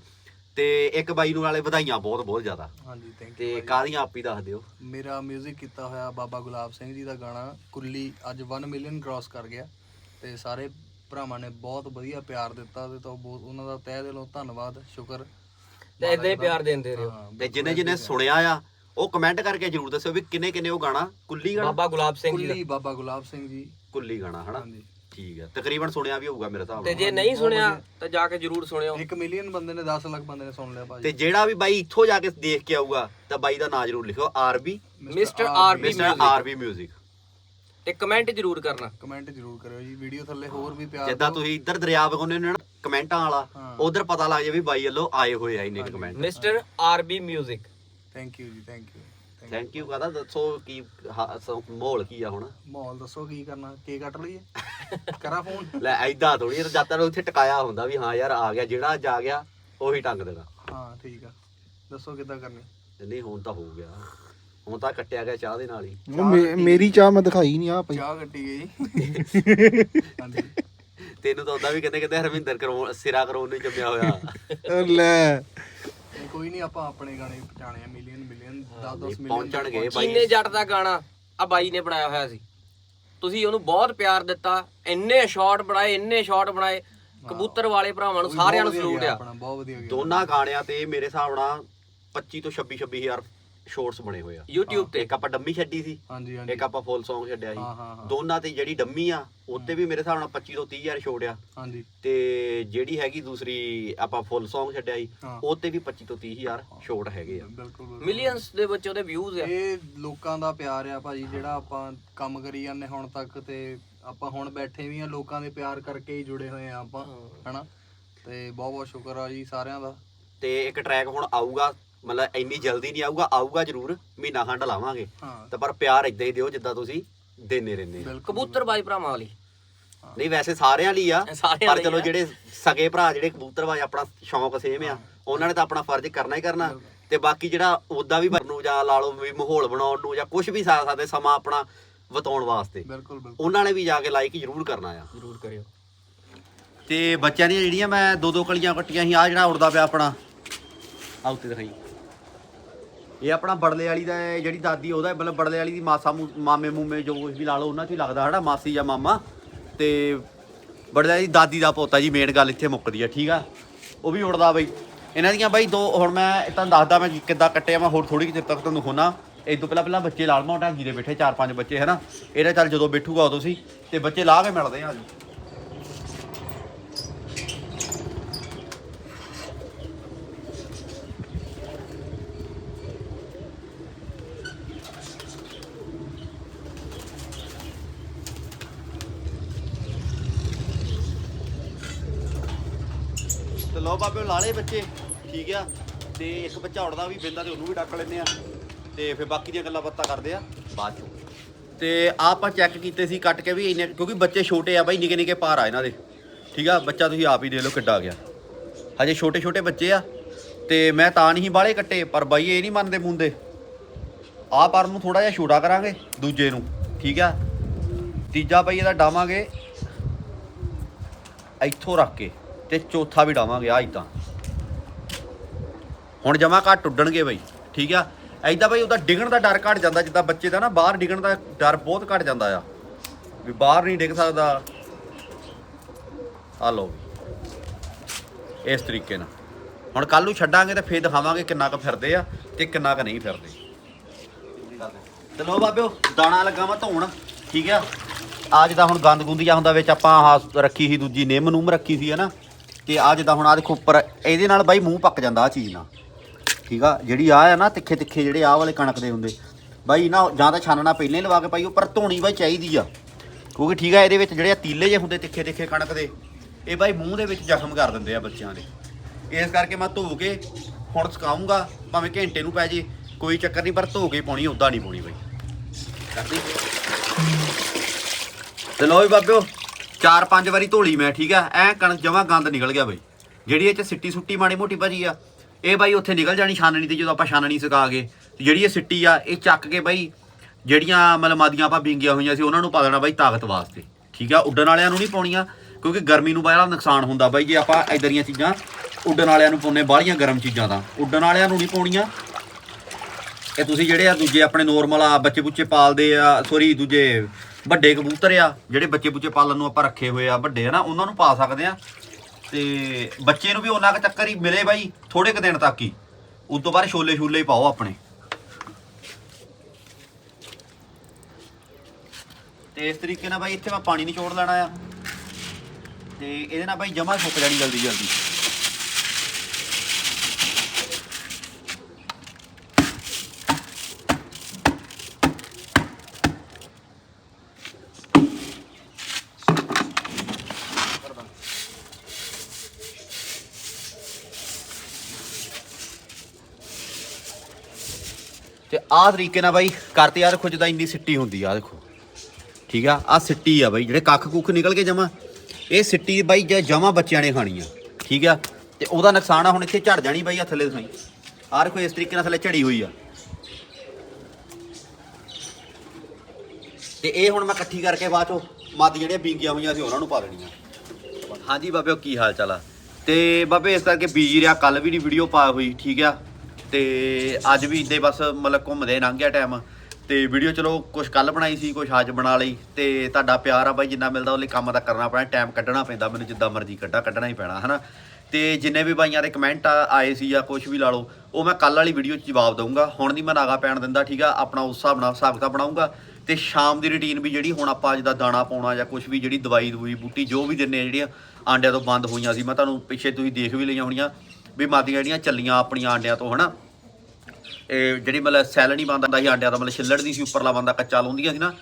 ਤੇ ਇੱਕ ਬਾਈ ਨੂੰ ਨਾਲੇ ਵਧਾਈਆਂ ਬਹੁਤ ਬਹੁਤ ਜ਼ਿਆਦਾ। ਹਾਂਜੀ ਥੈਂਕ ਤੇ ਯੂ ਕਾਹਦੀਆਂ ਆਪ ਹੀ ਦੱਸ ਦਿਓ ਮੇਰਾ 뮤직 ਕੀਤਾ ਹੋਇਆ ਬਾਬਾ ਗੁਲਾਬ ਸਿੰਘ ਜੀ ਦਾ ਗਾਣਾ ਕੁੱਲੀ ਅੱਜ 1 ਮਿਲੀਅਨ ਕ੍ਰਾਸ ਕਰ ਗਿਆ। ਤੇ ਸਾਰੇ ਭਰਾਵਾਂ ਨੇ ਬਹੁਤ ਵਧੀਆ ਪਿਆਰ ਦਿੱਤਾ ਤੇ ਤਾਂ ਬਹੁਤ ਉਹਨਾਂ ਦਾ ਤਹਿ ਦਿਲੋਂ ਧੰਨਵਾਦ ਸ਼ੁਕਰ। ਤੇ ਇਦਾਂ ਹੀ ਪਿਆਰ ਦਿੰਦੇ ਰਹੋ। ਹਾਂ, ਤੇ ਜਿਨੇ ਜਿਨੇ ਸੁਣਿਆ ਆ ਉਹ ਕਮੈਂਟ ਕਰਕੇ ਜਰੂਰ ਦੱਸਿਓ ਵੀ ਕਿੰਨੇ ਕਿੰਨੇ ਉਹ ਗਾਣਾ ਕੁੱਲੀ ਗਾਣਾ? ਬਾਬਾ ਗੁਲਾਬ ਸਿੰਘ ਜੀ ਦਾ। ਕੁੱਲੀ ਬਾਬਾ ਗੁਲਾਬ ਸਿੰਘ ਜੀ। ਕੁੱਲੀ ਗਾਣਾ ਹਨਾ? ਹਾਂਜੀ। ਠੀਕ ਆ। ਤਕਰੀਬਨ ਸੁਣਿਆ ਵੀ ਹੋਊਗਾ ਮੇਰੇ ਹਿਸਾਬ ਤੇ ਨਾਲ। ਜੇ ਨਹੀਂ ਸੁਣਿਆ ਤਾਂ ਜਾ ਕੇ ਜਰੂਰ ਸੁਣਿਓ। 1 ਮਿਲੀਅਨ ਬੰਦੇ ਨੇ 10 ਲੱਖ ਬੰਦੇ ਨੇ ਸੁਣ ਲਿਆ ਤੇ ਭਾਜੀ ਜਿਹੜਾ ਵੀ ਬਾਈ ਇੱਥੋਂ ਜਾ ਕੇ ਦੇਖ ਕੇ ਆਊਗਾ ਤਾਂ ਬਾਈ ਦਾ ਨਾਂ ਜਰੂਰ ਲਿਖਿਓ RB mister RB mister music RB 뮤직 ਤੇ ਕਮੈਂਟ ਜ਼ਰੂਰ ਕਰਨਾ। ਕਮੈਂਟ ਜ਼ਰੂਰ ਕਰਿਓ ਜੀ ਵੀਡੀਓ ਥੱਲੇ ਹੋਰ ਵੀ ਪਿਆਰ ਜਿੱਦਾਂ। ਤੁਸੀਂ ਇੱਧਰ ਦਰਿਆ ਵਗਾਉਂਦੇ ਹੋ ਨਾ ਕਮੈਂਟਾਂ ਵਾਲਾ ਹਾਂ। ਉਧਰ ਪਤਾ ਲੱਗ ਜਾਵੇ ਵੀ ਬਾਈ ਵੱਲੋਂ ਆਏ ਹੋਏ ਆ ਇੰਨੇ comment mister RB music thank you ਜੀ ਥੈਂਕ ਯੂ ਥੈਂਕ ਯੂ ਕਹਦਾ? ਦੱਸੋ ਕੀ ਹਾ- ਸ- ਮਾਹੌਲ ਕੀ ਆ ਹੁਣ? ਮਾਹੌਲ ਦੱਸੋ ਕੀ ਕਰਨਾ? ਕੀ ਕੱਟ ਲਈਏ? ਕਰਾਂ ਫੋਨ ਲੈ ਐਦਾਂ ਥੋੜੀ ਜਦ ਤੱਕ ਉੱਥੇ ਟਿਕਾਇਆ ਹੁੰਦਾ ਵੀ ਹਾਂ ਯਾਰ ਆ ਗਿਆ ਜਿਹੜਾ ਅੱਜ ਆ ਗਿਆ ਉਹੀ ਟੰਗ ਦੇਣਾ। ਹਾਂ ਠੀਕ ਆ। ਦੱਸੋ ਕਿੱਦਾਂ ਕਰਨੀ? ਨਹੀਂ ਹੁਣ ਤਾਂ ਹੋ ਗਿਆ। ਹੁਣ ਤਾਂ ਕੱਟਿਆ ਗਿਆ ਚਾਹ ਦੇ ਨਾਲ ਹੀ। ਉਹ ਮੇ- ਮੇਰੀ ਚਾਹ ਮੈਂ ਦਿਖਾਈ ਨਹੀਂ ਆ ਪਈ ਚਾਹ ਕੱਟੀ ਗਈ। ਹਾਂਜੀ। ਤੈਨੂੰ ਤਾਂ ਉਦਾਂ ਵੀ ਕਹਿੰਦੇ ਕਹਿੰਦੇ ਹਰਵਿੰਦਰ ਕਰੋ ਸਿਰਾ ਕਰੋ ਨੂੰ ਜੰਮਿਆ ਹੋਇਆ। ਲੈ। ਕੋਈ ਨਹੀਂ ਆਪਾਂ ਆਪਣੇ ਗਾਣੇ ਪਹੁੰਚਾਣੇ ਆ ਮਿਲੀਅਨ ਮਿਲੀਅਨ 10 10 ਮਿਲੀਅਨ ਪਹੁੰਚਣਗੇ ਬਾਈ। ਚੀਨੇ ਜੱਟ ਦਾ ਗਾਣਾ ਆ ਬਾਈ ਨੇ ਬਣਾਇਆ ਹੋਇਆ ਸੀ। ਤੁਸੀਂ ਉਹਨੂੰ ਬਹੁਤ ਪਿਆਰ ਦਿੱਤਾ ਇੰਨੇ ਸ਼ਾਟ ਬਣਾਏ ਇੰਨੇ ਸ਼ਾਟ ਬਣਾਏ ਕਬੂਤਰ ਵਾਲੇ ਭਰਾਵਾਂ ਨੂੰ ਸਾਰਿਆਂ ਨੂੰ ਸਲੂਟ ਆ। ਆਪਣਾ ਬਹੁਤ ਵਧੀਆ ਗਿਆ। ਦੋਨਾਂ ਗਾਣਿਆਂ ਤੇ ਮੇਰੇ ਹਿਸਾਬ ਨਾਲ 25 ਤੋਂ 26 26000 ਸ਼ੋਰਟਸ ਬਣੇ ਹੋਏ ਆ। YouTube ਤੇ। ਇੱਕ ਆਪਾਂ ਡੰਮੀ ਛੱਡੀ ਸੀ। ਹਾਂਜੀ ਹਾਂਜੀ। ਇੱਕ ਆਪਾਂ ਫੁੱਲ Song ਛੱਡਿਆ ਹਾਂ ਹਾਂ ਸੀ ਹਾਂ। ਦੋਨਾਂ ਤੇ ਜਿਹੜੀ ਡੰਮੀ ਆ ਉੱਤੇ ਵੀ ਮੇਰੇ ਹਿਸਾਬ ਨਾਲ 25 ਤੋਂ 30000 ਛੋੜ ਆ। ਹਾਂਜੀ। ਤੇ ਜਿਹੜੀ ਹੈਗੀ ਦੂਸਰੀ ਆਪਾਂ ਫੁੱਲ Song ਛੱਡਿਆ ਸੀ ਹਾਂ। ਉੱਤੇ ਵੀ 25 ਤੋਂ 30000 ਛੋਟ ਹੈਗੇ ਆ। ਬਿਲਕੁਲ ਬਿਲਕੁਲ। ਮਿਲੀਅਨਸ ਦੇ ਵਿੱਚ ਉਹਦੇ ਵਿਊਜ਼ ਆ। ਇਹ ਲੋਕਾਂ ਦਾ ਪਿਆਰ ਆ ਭਾਜੀ ਜਿਹੜਾ ਆਪਾਂ ਕੰਮ ਕਰੀ ਜਾਂਦੇ ਹੁਣ ਤੱਕ ਤੇ ਆਪਾਂ ਹੁਣ ਬੈਠੇ ਵੀ ਆ ਲੋਕਾਂ ਦੇ ਪਿਆਰ ਕਰਕੇ ਹੀ ਜੁੜੇ ਹੋਏ ਆ ਆਪਾਂ ਹਨਾ? ਤੇ ਬਹੁਤ ਬਹੁਤ ਸ਼ੁਕਰ ਆ ਜੀ ਸਾਰਿਆਂ ਦਾ। ਤੇ ਇੱਕ ਟਰੈਕ ਹੁਣ ਆਊਗਾ ਮਤਲਬ ਇੰਨੀ ਜਲਦੀ ਨਹੀਂ ਆਊਗਾ ਆਊਗਾ ਜ਼ਰੂਰ ਮਹੀਨਾ ਖੰਡ ਲਾਵਾਂਗੇ। ਹਾਂ। ਤੇ ਪਰ ਪਿਆਰ ਇਦਾਂ ਹੀ ਦਿਓ ਜਿੱਦਾਂ ਤੁਸੀਂ ਦੇਨੇ ਰਹਿੰਦੇ ਆ ਬਿਲਕੁਲ। ਕਬੂਤਰ ਬਾਈ ਭਰਾਵਾਂ ਵਾਲੀ। ਨਹੀਂ ਵੈਸੇ ਸਾਰਿਆਂ ਲਈ ਆ ਸਾਰਿਆਂ ਪਰ ਲਈ ਚਲੋ ਆ। ਜਿਹੜੇ ਸਗੇ ਭਰਾ ਜਿਹੜੇ ਕਬੂਤਰਬਾਜ਼ ਆਪਣਾ ਸ਼ੌਂਕ ਸੇਮ ਆ। ਉਹਨਾਂ ਨੇ ਤਾਂ ਆਪਣਾ ਫਰਜ਼ ਕਰਨਾ ਹੀ ਕਰਨਾ। ਤੇ ਬਾਕੀ ਜਿਹੜਾ ਉਦਾਂ ਵੀ ਮਰਨ ਨੂੰ ਜਾਂ ਲਾ ਲਓ ਵੀ ਮਾਹੌਲ ਬਣਾਉਣ ਨੂੰ ਜਾਂ ਕੁਝ ਵੀ ਸਾ ਸਕਦੇ ਸਮਾਂ ਆਪਣਾ ਵਤਾਉਣ ਵਾਸਤੇ। ਬਿਲਕੁਲ ਬਿਲਕੁਲ। ਉਹਨਾਂ ਨੇ ਵੀ ਜਾ ਕੇ ਲਾਈਕ ਜ਼ਰੂਰ ਕਰਨਾ ਆ। ਜ਼ਰੂਰ ਕਰਿਓ। ਤੇ ਬੱਚਿਆਂ ਦੀਆਂ ਜਿਹੜੀਆਂ ਮੈਂ ਦੋ ਦੋ ਕਲੀਆਂ ਕੱਟੀਆਂ ਸੀ ਆ ਜਿਹੜਾ ਉੜਦਾ ਪਿਆ ਆਪਣਾ। ਆ ਉੱਤੇ ਦਿਖਾਈ। ਇਹ ਆਪਣਾ ਬੜਲੇ ਵਾਲੀ ਦਾ ਹੈ, ਜਿਹੜੀ ਦਾਦੀ ਉਹਦਾ ਮਤਲਬ ਬੜਲੇ ਵਾਲੀ ਦੀ ਮਾਸਾ ਮੂ- ਮਾਮੇ ਮੂਮੇ ਜੋ ਕੁਛ ਵੀ ਲਾ ਲਓ ਉਹਨਾਂ 'ਚ ਹੀ ਲੱਗਦਾ ਹਨਾ ਮਾਸੀ ਜਾਂ ਮਾਮਾ। ਤੇ ਬੜਲੇ ਵਾਲੀ ਦਾਦੀ ਦਾ ਪੋਤਾ ਜੀ ਮੇਨ ਗੱਲ ਇੱਥੇ ਮੁੱਕਦੀ ਆ ਠੀਕ ਆ? ਉਹ ਵੀ ਉੜਦਾ ਬਈ। ਇਹਨਾਂ ਦੀਆਂ ਬਾਈ ਦੋ ਹੁਣ ਮੈਂ ਤੁਹਾਨੂੰ ਦੱਸਦਾ ਮੈਂ ਕਿੱਦਾਂ ਕੱਟਿਆ ਮੈਂ ਹੋਰ ਥੋੜੀ ਜਿਹੀ ਤੱਕ ਤੁਹਾਨੂੰ ਹੋਣਾ ਇਹ ਤੋਂ ਪਹਿਲਾਂ ਪਹਿਲਾਂ ਬੱਚੇ ਲਾਲਮਾ ਢਾਂਗੀ ਦੇ ਬੈਠੇ ਚਾਰ ਪੰਜ ਬੱਚੇ ਹੈ ਨਾ ਇਹਦਾ ਚੱਲ ਜਦੋਂ ਬੈਠੂਗਾ ਉਦੋਂ ਸੀ। ਤੇ ਬੱਚੇ ਲਾਹ ਕੇ ਮਿਲਦੇ ਆ ਜੀ ਤੇ ਲੋ ਬਾਬੇ ਲਾ ਲਏ ਬੱਚੇ। ਠੀਕ ਆ। ਤੇ ਇੱਕ ਬੱਚਾ ਉੜਦਾ ਵੀ ਬਿੰਦਾ ਤੇ ਉਹਨੂੰ ਵੀ ਡੱਕ ਲੈਂਦੇ ਆ। ਤੇ ਫਿਰ ਬਾਕੀ ਦੀਆਂ ਗੱਲਾਂ ਬਾਤਾਂ ਕਰਦੇ ਆ। ਬਾਅਦ ਚੋਂ। ਤੇ ਆਪਾਂ ਚੈੱਕ ਕੀਤੇ ਸੀ ਕੱਟ ਕੇ ਵੀ ਇੰਨੇ ਕਿਉਂਕਿ ਬੱਚੇ ਛੋਟੇ ਆ ਬਾਈ ਨਿੱਕੇ ਨਿੱਕੇ ਪਾਰ ਆ ਇਹਨਾਂ ਦੇ। ਠੀਕ ਆ? ਬੱਚਾ ਤੁਸੀਂ ਆਪ ਹੀ ਦੇਖ ਲਓ ਕਿੱਡਾ ਆ ਗਿਆ। ਹਜੇ ਛੋਟੇ ਛੋਟੇ ਬੱਚੇ ਆ। ਤੇ ਮੈਂ ਤਾਂ ਨਹੀਂ ਬਾਲੇ ਕੱਟੇ ਪਰ ਬਾਈ ਇਹ ਨਹੀਂ ਮੰਨਦੇ ਮੁੰਦੇ ਆਹ ਪਰ ਨੂੰ ਥੋੜਾ ਜਿਹਾ ਛੋਟਾ ਕਰਾਂਗੇ ਦੂਜੇ ਨੂੰ। ਠੀਕ ਆ? ਤੀਜਾ ਬਾਈ ਇਹਦਾ ਡਾਵਾਂਗੇ। ਇੱਥੋਂ ਰੱਖ ਕੇ। ਤੇ ਚੌਥਾ ਵੀ ਡਾਵਾਂਗੇ ਆ ਇਦਾਂ ਹੁਣ ਜਮਾ ਘੱਟ ਉੱਡਣਗੇ ਬਈ, ਠੀਕ ਆ? ਐਦਾਂ ਬਾਈ ਉਹਦਾ ਡਿੱਗਣ ਦਾ ਡਰ ਘਟ ਜਾਂਦਾ, ਜਿੱਦਾਂ ਬੱਚੇ ਦਾ ਨਾ ਬਾਹਰ ਡਿੱਗਣ ਦਾ ਡਰ ਬਹੁਤ ਘਟ ਜਾਂਦਾ ਆ। ਵੀ ਬਾਹਰ ਨਹੀਂ ਡਿੱਗ ਸਕਦਾ। ਆ ਲਓ ਇਸ ਤਰੀਕੇ ਨਾਲ। ਹੁਣ ਕੱਲ ਨੂੰ ਛੱਡਾਂਗੇ ਤੇ ਫੇਰ ਦਿਖਾਵਾਂਗੇ ਕਿੰਨਾ ਕੁ ਫਿਰਦੇ ਆ ਤੇ ਕਿੰਨਾ ਕੁ ਨਹੀਂ ਫਿਰਦੇ। ਤੇ ਲੋ ਬਾਬਿਓ, ਦਾਣਾ ਲੱਗਾ ਵਾ ਧੋਣ, ਠੀਕ ਆ? ਆ ਜਿੱਦਾਂ ਹੁਣ ਗੰਦ ਗੁੰਦੀਆ ਹੁੰਦਾ ਵਿੱਚ ਆਪਾਂ ਆਹ ਰੱਖੀ ਸੀ ਦੂਜੀ ਨਿੰਮ ਨੂਮ ਰੱਖੀ ਸੀ ਹੈ ਨਾ? ਤੇ ਆ ਜਿੱਦਾਂ ਹੁਣ ਆ ਦੇਖੋ ਉੱਪਰ, ਇਹਦੇ ਨਾਲ ਬਾਈ ਮੂੰਹ ਪੱਕ ਜਾਂਦਾ ਆ ਚੀਜ਼ ਨਾਲ। ਠੀਕ ਆ? ਜਿਹੜੀ ਆ ਆ ਨਾ ਤਿੱਖੇ ਤਿੱਖੇ ਜਿਹੜੇ ਆ ਵਾਲੇ ਕਣਕ ਦੇ ਹੁੰਦੇ। ਬਾਈ ਨਾ, ਜਾਂ ਤਾਂ ਛਾਨਣਾ ਪਹਿਲਾਂ ਹੀ ਲਵਾ ਕੇ ਪਾਈਓ ਪਰ ਧੋਣੀ ਬਾਈ ਚਾਹੀਦੀ ਆ। ਕਿਉਂਕਿ ਠੀਕ ਆ, ਇਹਦੇ ਵਿੱਚ ਜਿਹੜੇ ਆ ਤੀਲੇ ਜੇ ਹੁੰਦੇ ਤਿੱਖੇ ਤਿੱਖੇ ਕਣਕ ਦੇ, ਇਹ ਬਾਈ ਮੂੰਹ ਦੇ ਵਿੱਚ ਜ਼ਖਮ ਕਰ ਦਿੰਦੇ ਆ ਬੱਚਿਆਂ ਦੇ। ਇਸ ਕਰਕੇ ਮੈਂ ਧੋ ਕੇ ਹੁਣ ਸੁਕਾਉਂਗਾ ਭਾਵੇਂ ਘੰਟੇ ਨੂੰ ਪੈ ਜੇ, ਕੋਈ ਚੱਕਰ ਨਹੀਂ, ਪਰ ਧੋ ਕੇ ਪਾਉਣੀ ਉਦਾਂ ਨਹੀਂ ਪਾਉਣੀ ਬਾਈ। ਕਰਦੀ? ਤੇ ਲੋ ਵੀ ਬਾਬਿਓ ਚਾਰ ਪੰਜ ਵਾਰੀ ਧੋਲੀ ਮੈਂ, ਠੀਕ ਆ? ਐ ਕਣਕ ਜਮਾ ਗੰਦ ਨਿਕਲ ਗਿਆ ਬਈ। ਜਿਹੜੀ ਇਹ ਚ ਸਿੱਟੀ ਸੁੱਟੀ ਮਾੜੀ ਮੋਟੀ ਭਾਜੀ ਆ। ਇਹ ਬਾਈ ਉੱਥੇ ਨਿਕਲ ਜਾਣੀ ਛਾਨਣੀ ਤੇ ਜਦੋਂ ਆਪਾਂ ਛਾਨਣੀ ਸੁਕਾ ਗਏ ਜਿਹੜੀ ਇਹ ਸਿੱਟੀ ਆ, ਇਹ ਚੱਕ ਕੇ ਬਾਈ ਜਿਹੜੀਆਂ ਮਤਲਬ ਮਾਦੀਆਂ ਆਪਾਂ ਬਿੰਗੀਆਂ ਹੋਈਆਂ ਸੀ, ਉਹਨਾਂ ਨੂੰ ਪਾ ਦੇਣਾ ਬਾਈ ਤਾਕਤ ਵਾਸਤੇ। ਠੀਕ ਆ? ਉੱਡਣ ਵਾਲਿਆਂ ਨੂੰ ਨਹੀਂ ਪਾਉਣੀਆਂ, ਕਿਉਂਕਿ ਗਰਮੀ ਨੂੰ ਬੜਾ ਨੁਕਸਾਨ ਹੁੰਦਾ ਬਾਈ, ਜੇ ਆਪਾਂ ਇਦਾਂ ਦੀਆਂ ਚੀਜ਼ਾਂ ਉੱਡਣ ਵਾਲਿਆਂ ਨੂੰ ਪਾਉਨੇ ਬਾਹਲੀਆਂ ਗਰਮ ਚੀਜ਼ਾਂ ਤਾਂ। ਉੱਡਣ ਵਾਲਿਆਂ ਨੂੰ ਨਹੀਂ ਪਾਉਣੀਆਂ। ਇਹ ਤੁਸੀਂ ਜਿਹੜੇ ਆ ਦੂਜੇ ਆਪਣੇ ਨੋਰਮਲ ਆ ਬੱਚੇ ਬੁੱਚੇ ਪਾਲਦੇ ਆ ਸੋਰੀ ਦੂਜੇ ਵੱਡੇ ਕਬੂਤਰ ਆ, ਜਿਹੜੇ ਬੱਚੇ ਬੁੱਚੇ ਪਾਲਣ ਨੂੰ ਆਪਾਂ ਰੱਖੇ ਹੋਏ ਆ, ਵੱਡੇ ਆ ਨਾ ਉਹਨਾਂ ਨੂੰ ਪਾ ਸਕਦੇ ਆ। ਤੇ ਬੱਚੇ ਨੂੰ ਵੀ ਉਹਨਾਂ ਕੁ ਚੱਕਰ ਹੀ ਮਿਲੇ ਬਾਈ ਥੋੜੇ ਕੁ ਦਿਨ ਤੱਕ ਹੀ। ਉਸ ਤੋਂ ਬਾਅਦ ਛੋਲੇ ਛੂਲੇ ਹੀ ਪਾਓ ਆਪਣੇ। ਤੇ ਇਸ ਤਰੀਕੇ ਨਾਲ ਬਾਈ ਇੱਥੇ ਮੈਂ ਪਾਣੀ ਨਹੀਂ ਛੋੜ ਲੈਣਾ ਆ। ਤੇ ਇਹਦੇ ਨਾਲ ਬਾਈ ਜਮਾ ਸੁੱਕ ਜਾਣੀ ਜਲਦੀ ਜਲਦੀ ਆਹ ਤਰੀਕੇ ਨਾਲ ਬਾਈ ਕਰਤੇ ਆ ਦੇਖੋ, ਜਿੱਦਾਂ ਇੰਨੀ ਸਿੱਟੀ ਹੁੰਦੀ ਆ ਦੇਖੋ। ਠੀਕ ਆ? ਆ ਸਿੱਟੀ ਆ ਬਾਈ, ਜਿਹੜੇ ਕੱਖ ਕੁੱਖ ਨਿਕਲ ਕੇ ਜਮਾ, ਇਹ ਸਿੱਟੀ ਬਾਈ ਜੇ ਜਮਾ ਬੱਚਿਆਂ ਨੇ ਖਾਣੀ ਆ। ਠੀਕ ਆ? ਤੇ ਉਹਦਾ ਨੁਕਸਾਨ ਆ, ਹੁਣ ਇੱਥੇ ਝੜ ਜਾਣੀ ਬਾਈ ਆ ਥੱਲੇ ਦਿਖਾਈ। ਆਹ ਦੇਖੋ, ਇਸ ਤਰੀਕੇ ਨਾਲ ਥੱਲੇ ਝੜੀ ਹੋਈ ਆ। ਤੇ ਇਹ ਹੁਣ ਮੈਂ ਇਕੱਠੀ ਕਰਕੇ ਬਾਅਦ ਚੋਂ ਮੱਦ ਜਿਹੜੀਆਂ ਬੀਂਗੀਆਂ ਹੋਈਆਂ ਸੀ, ਉਹਨਾਂ ਨੂੰ ਪਾ ਦੇਣੀਆਂ। ਹਾਂਜੀ ਬਾਬਿਓ ਕੀ ਹਾਲ ਚਾਲ ਆ? ਤੇ ਬਾਬੇ, ਇਸ ਕਰਕੇ ਬੀਜੀ ਰਿਹਾ ਕੱਲ ਵੀ ਨਹੀਂ ਵੀਡੀਓ ਪਾ ਹੋਈ, ਠੀਕ ਆ? ਤੇ ਅੱਜ ਵੀ ਇੱਦੇ ਬਸ ਮਤਲਬ ਘੁੰਮਦੇ ਲੰਘ ਗਿਆ ਟਾਈਮ ਤੇ ਵੀਡੀਓ ਚਲੋ ਕੁਝ ਕੱਲ ਬਣਾਈ ਸੀ ਕੁਝ ਅੱਜ ਬਣਾ ਲਈ। ਤੇ ਤੁਹਾਡਾ ਪਿਆਰ ਆ ਬਾਈ, ਜਿੰਨਾ ਮਿਲਦਾ ਉਹਲੇ ਕੰਮ ਤਾਂ ਕਰਨਾ ਪੈਣਾ ਟਾਈਮ ਕੱਢਣਾ ਪੈਂਦਾ, ਮੈਨੂੰ ਜਿੱਦਾਂ ਮਰਜ਼ੀ ਕੱਢਾ, ਕੱਢਣਾ ਹੀ ਪੈਣਾ, ਹਨਾ? ਤੇ ਜਿੰਨੇ ਵੀ ਬਾਈਆਂ ਦੇ ਕਮੈਂਟ ਆਏ ਸੀ ਜਾਂ ਕੁਝ ਵੀ ਲਾ ਲਓ, ਉਹ ਮੈਂ ਕੱਲ ਵਾਲੀ ਵੀਡੀਓ 'ਚ ਜਵਾਬ ਦਊਂਗਾ। ਹੁਣ ਦੀ ਮੈਂ ਨਾਗਾ ਪੈਣ ਦਿੰਦਾ, ਠੀਕ ਆ? ਆਪਣਾ ਉਸ ਹਿਸਾਬ ਨਾਲ ਹਿਸਾਬ ਕਿਤਾਬ ਬਣਾਉਂਗਾ ਤੇ ਸ਼ਾਮ ਦੀ ਰੁਟੀਨ ਵੀ ਜਿਹੜੀ ਹੁਣ ਆਪਾਂ ਅੱਜ ਦਾ ਦਾਣਾ ਪਾਉਣਾ ਜਾਂ ਕੁਝ ਵੀ ਜਿਹੜੀ ਦਵਾਈ ਦਵਾਈ ਬੂਟੀ ਜੋ ਵੀ ਦਿੰਨੇ ਆ ਜਿਹੜੀਆਂ ਆਂਡਿਆਂ ਤੋਂ ਬੰਦ ਹੋਈਆਂ ਸੀ, ਮੈਂ ਤੁਹਾਨੂੰ ਪਿੱਛੇ ਤੁਸੀਂ ਦੇਖ ਵੀ ਲਈਆਂ ਹੋਣੀਆਂ। ਵੀ ਮਾਦੀਆਂ ਜਿਹੜੀਆਂ ਚੱਲੀਆਂ ਆਪਣੀਆਂ ਆਂਡਿਆਂ ਤੋਂ, ਹਨਾ? ਇਹ ਜਿਹੜੀ ਮਤਲਬ ਸੈਲ ਨਹੀਂ ਬੰਦਾ ਸੀ ਆਂਡਿਆਂ ਦਾ, ਮਤਲਬ ਛਿੱਲੜ ਨਹੀਂ ਸੀ, ਉੱਪਰਲਾ ਬੰਦਾ ਕੱਚਾ ਲਾਉਂਦੀਆਂ ਸੀ ਨਾ।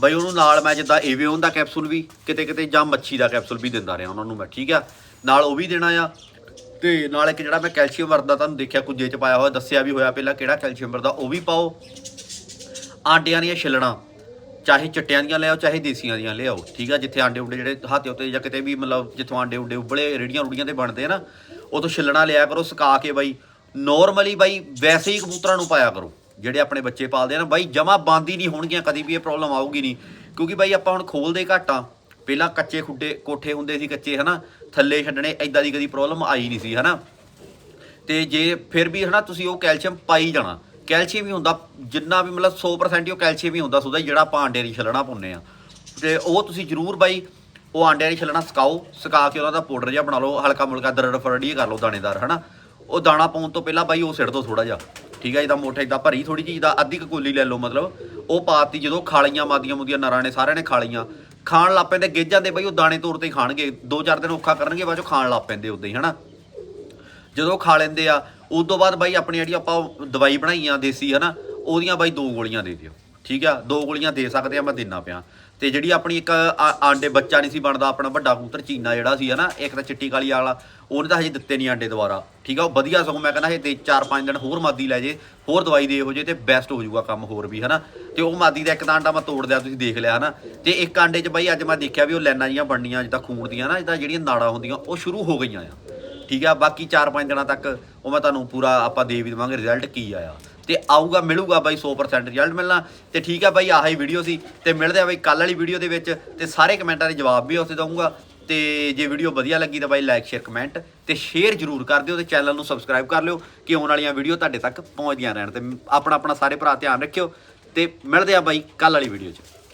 ਬਈ ਉਹਨੂੰ ਨਾਲ ਮੈਂ ਜਿੱਦਾਂ ਏਵੇਓਨ ਦਾ ਕੈਪਸੂਲ ਵੀ ਕਿਤੇ ਕਿਤੇ ਜਾਂ ਮੱਛੀ ਦਾ ਕੈਪਸੂਲ ਵੀ ਦਿੰਦਾ ਰਿਹਾ ਉਹਨਾਂ ਨੂੰ ਮੈਂ, ਠੀਕ ਆ? ਨਾਲ ਉਹ ਵੀ ਦੇਣਾ ਆ। ਤੇ ਨਾਲ ਇੱਕ ਜਿਹੜਾ ਮੈਂ ਕੈਲਸ਼ੀਅਮ ਵਰਦਾ ਤੁਹਾਨੂੰ ਦੇਖਿਆ ਕੁਝੇ ਚ ਪਾਇਆ ਹੋਇਆ, ਦੱਸਿਆ ਵੀ ਹੋਇਆ ਪਹਿਲਾਂ ਕਿਹੜਾ ਕੈਲਸ਼ੀਅਮ ਵਰਦਾ ਉਹ ਵੀ ਪਾਓ। ਆਂਡਿਆਂ ਦੀਆਂ ਛਿੱਲਣਾ ਚਾਹੇ ਚਿੱਟਿਆਂ ਦੀਆਂ ਲਿਆਓ, ਚਾਹੇ ਦੇਸੀਆਂ ਦੀਆਂ ਲਿਆਓ, ਠੀਕ ਆ? ਜਿੱਥੇ ਆਂਡੇ ਉੱਡੇ ਜਿਹੜੇ ਹੱਥ ਉੱਤੇ ਜਾਂ ਕਿਤੇ ਵੀ ਮਤਲਬ ਜਿੱਥੋਂ ਆਂਡੇ ਉੱਡੇ ਉਬਲੇ ਰੇੜੀਆਂ ਰੂੜੀਆਂ ਤੇ ਬਣਦੇ ਆ ਨਾ ਉਹ ਤੋਂ ਛਿੱਲਣਾ ਲਿਆ ਕਰੋ, ਸੁਕਾ ਕੇ ਬਾਈ। ਨੋਰਮਲੀ ਬਾਈ, ਵੈਸੇ ਹੀ ਕਬੂਤਰਾਂ ਨੂੰ ਪਾਇਆ ਕਰੋ। ਜਿਹੜੇ ਆਪਣੇ ਬੱਚੇ ਪਾਲਦੇ ਆ ਨਾ, ਬਾਈ, ਜਮਾ ਬੰਦ ਹੀ ਨਹੀਂ ਹੋਣਗੀਆਂ, ਕਦੀ ਵੀ ਇਹ ਪ੍ਰੋਬਲਮ ਆਊਗੀ ਨਹੀਂ। ਕਿਉਂਕਿ ਬਾਈ, ਆਪਾਂ ਹੁਣ ਖੋਲਦੇ ਘੱਟ ਆ। ਪਹਿਲਾਂ ਕੱਚੇ ਖੁੱਡੇ, ਕੋਠੇ ਹੁੰਦੇ ਸੀ ਕੱਚੇ, ਹਨਾ? ਥੱਲੇ ਛੱਡਣੇ ਐਦਾਂ ਦੀ ਕਦੀ ਪ੍ਰੋਬਲਮ ਆਈ ਨਹੀਂ ਸੀ, ਹਨਾ? ਤੇ ਜੇ ਫਿਰ ਵੀ, ਹਨਾ, ਤੁਸੀਂ ਉਹ ਕੈਲਸ਼ੀਅਮ ਪਾਈ ਜਾਣਾ। ਕੈਲਸ਼ੀਅਮ ਹੀ ਹੁੰਦਾ, ਜਿੰਨਾ ਵੀ ਮਤਲਬ 100% ਹੀ ਉਹ ਕੈਲਸ਼ੀਅਮ ਹੀ ਹੁੰਦਾ ਸੁਦਾ ਜਿਹੜਾ ਆਪਾਂ ਆਂਡੇ ਦੀ ਛਲਣਾ ਪਾਉਂਦੇ ਆ। ਤੇ ਉਹ ਤੁਸੀਂ ਜ਼ਰੂਰ ਬਾਈ ਉਹ ਆਂਡਿਆਂ ਦੀ ਛਲਣਾ ਸੁਕਾਓ, ਸੁਕਾ ਕੇ ਉਹਨਾਂ ਦਾ ਪਾਊਡਰ ਜਿਹਾ ਬਣਾ ਲਓ, ਹਲਕਾ ਮੁਲਕਾ ਦਰੜ ਫਰੜੀ ਕਰ ਲਓ ਦਾਣੇਦਾਰ, ਹਨਾ? ਉਹ ਦਾਣਾ ਪਾਉਣ ਤੋਂ ਪਹਿਲਾਂ ਬਾਈ ਉਹ ਸਿੱਟ ਦੋ ਥੋੜਾ ਜਿਹਾ, ਠੀਕ ਹੈ ਜਿੱਦਾਂ ਮੋਟਾ ਇਦਾਂ ਭਰੀ ਥੋੜੀ ਜਿਹੀ ਦਾ ਅੱਧੀ ਕੁ ਕੋਲੀ ਲੈ ਲਓ ਮਤਲਬ। ਉਹ ਪਾਤੀ ਜਦੋਂ ਖਾਲੀਆਂ ਮਾਦੀਆਂ ਮੁਦੀਆਂ ਨਰਾਂ ਨੇ ਸਾਰਿਆਂ ਨੇ ਖਾਲੀਆਂ ਖਾਣ ਲੱਗ ਪੈਂਦੇ ਗਿੱਜ ਜਾਂਦੇ ਬਾਈ ਉਹ ਦਾਣੇ ਤੌਰ ਤੇ ਖਾਣਗੇ, ਦੋ ਚਾਰ ਦਿਨ ਔਖਾ ਕਰਨਗੇ, ਬਾਅਦ ਚੋਂ ਖਾਣ ਲੱਗ ਪੈਂਦੇ ਉਦਾਂ ਹੀ, ਹਨਾ? ਜਦੋਂ ਖਾ ਲੈਂਦੇ ਆ, ਉਸ ਤੋਂ ਬਾਅਦ ਬਾਈ ਆਪਣੀ ਜਿਹੜੀ ਆਪਾਂ ਦਵਾਈ ਬਣਾਈ ਆ ਦੇਸੀ, ਹਨਾ? ਉਹਦੀਆਂ ਬਾਈ ਦੋ ਗੋਲੀਆਂ ਦੇ ਦਿਓ, ਠੀਕ ਆ? ਦੋ ਗੋਲੀਆਂ ਦੇ ਸਕਦੇ ਆ, ਮੈਂ ਦਿੰਨਾ ਪਿਆ। ਤੇ ਜਿਹੜੀ ਆਪਣੀ ਇੱਕ ਆਂਡੇ ਬੱਚਾ ਨਹੀਂ ਸੀ ਬਣਦਾ, ਆਪਣਾ ਵੱਡਾ ਕਬੂਤਰ ਚੀਨਾ ਜਿਹੜਾ ਸੀ, ਹਨਾ, ਇੱਕ ਤਾਂ ਚਿੱਟੀ ਕਾਲੀ ਵਾਲਾ, ਉਹਨੇ ਤਾਂ ਹਜੇ ਦਿੱਤੇ ਨਹੀਂ ਆਂਡੇ ਦੁਬਾਰਾ, ਠੀਕ ਆ, ਉਹ ਵਧੀਆ ਸਗੋਂ ਮੈਂ ਕਹਿੰਦਾ ਇਹ ਤੇ 4-5 ਦਿਨ ਹੋਰ ਮਾਦੀ ਲੈ ਜੇ, ਹੋਰ ਦਵਾਈ ਦੇ ਹੋ ਜੇ ਤੇ ਬੈਸਟ ਹੋ ਜਾਊਗਾ ਕੰਮ ਹੋਰ ਵੀ, ਹਨਾ, ਤੇ ਉਹ ਮਾਦੀ ਦਾ ਇੱਕ ਤਾਂ ਆਂਡਾ ਮੈਂ ਤੋੜ ਲਿਆ, ਤੁਸੀਂ ਦੇਖ ਲਿਆ, ਹਨਾ, ਤੇ ਇੱਕ ਆਂਡੇ 'ਚ ਬਾਈ ਅੱਜ ਮੈਂ ਦੇਖਿਆ ਵੀ ਉਹ ਲੈਣਾ ਜੀਆਂ ਬਣਨੀਆਂ, ਜਿੱਦਾਂ ਖੂਨ ਦੀਆਂ ਨਾ, ਜਿੱਦਾਂ ਜਿਹੜੀਆਂ ਨਾੜਾਂ ਹੁੰਦੀਆਂ, ਉਹ ਸ਼ੁਰੂ ਹੋ ਗਈਆਂ ਆ, ਠੀਕ ਆ, ਬਾਕੀ 4-5 ਦਿਨਾਂ ਤੱਕ ਉਹ ਮੈਂ ਤੁਹਾਨੂੰ ਪੂਰਾ ਆਪਾਂ ਦੇ ਵੀ ਦੇਵਾਂਗੇ ਰਿਜ਼ਲਟ ਕੀ ਆਇਆ। ਤੇ ਆਊਗਾ, ਮਿਲੂਗਾ ਬਾਈ 100% ਰਿਜ਼ਲਟ ਮਿਲਣਾ। ਤੇ ਠੀਕ ਆ ਬਾਈ, ਆਹ ਹੀ ਵੀਡੀਓ ਸੀ। ਤੇ ਮਿਲਦੇ ਆ ਬਾਈ ਕੱਲ ਵਾਲੀ ਵੀਡੀਓ ਦੇ ਵਿੱਚ। ਤੇ ਸਾਰੇ ਕਮੈਂਟਾਂ ਦੇ ਜਵਾਬ ਵੀ ਉੱਥੇ ਦਊਂਗਾ ਤੇ ਜੇ ਵੀਡੀਓ ਵਧੀਆ ਲੱਗੀ ਤਾਂ ਬਾਈ ਲਾਈਕ ਸ਼ੇਅਰ ਕਮੈਂਟ ਤੇ ਸ਼ੇਅਰ ਜ਼ਰੂਰ ਕਰ ਦਿਓ ਤੇ ਚੈਨਲ ਨੂੰ ਸਬਸਕ੍ਰਾਈਬ ਕਰ ਲਿਓ ਕਿ ਆਉਣ ਵਾਲੀਆਂ ਵੀਡੀਓ ਤੁਹਾਡੇ ਤੱਕ ਪਹੁੰਚਦੀਆਂ ਰਹਿਣ। ਤੇ ਆਪਣਾ ਆਪਣਾ ਸਾਰੇ ਭਰਾ ਧਿਆਨ ਰੱਖਿਓ। ਤੇ ਮਿਲਦੇ ਆ ਬਾਈ ਕੱਲ ਵਾਲੀ ਵੀਡੀਓ 'ਚ।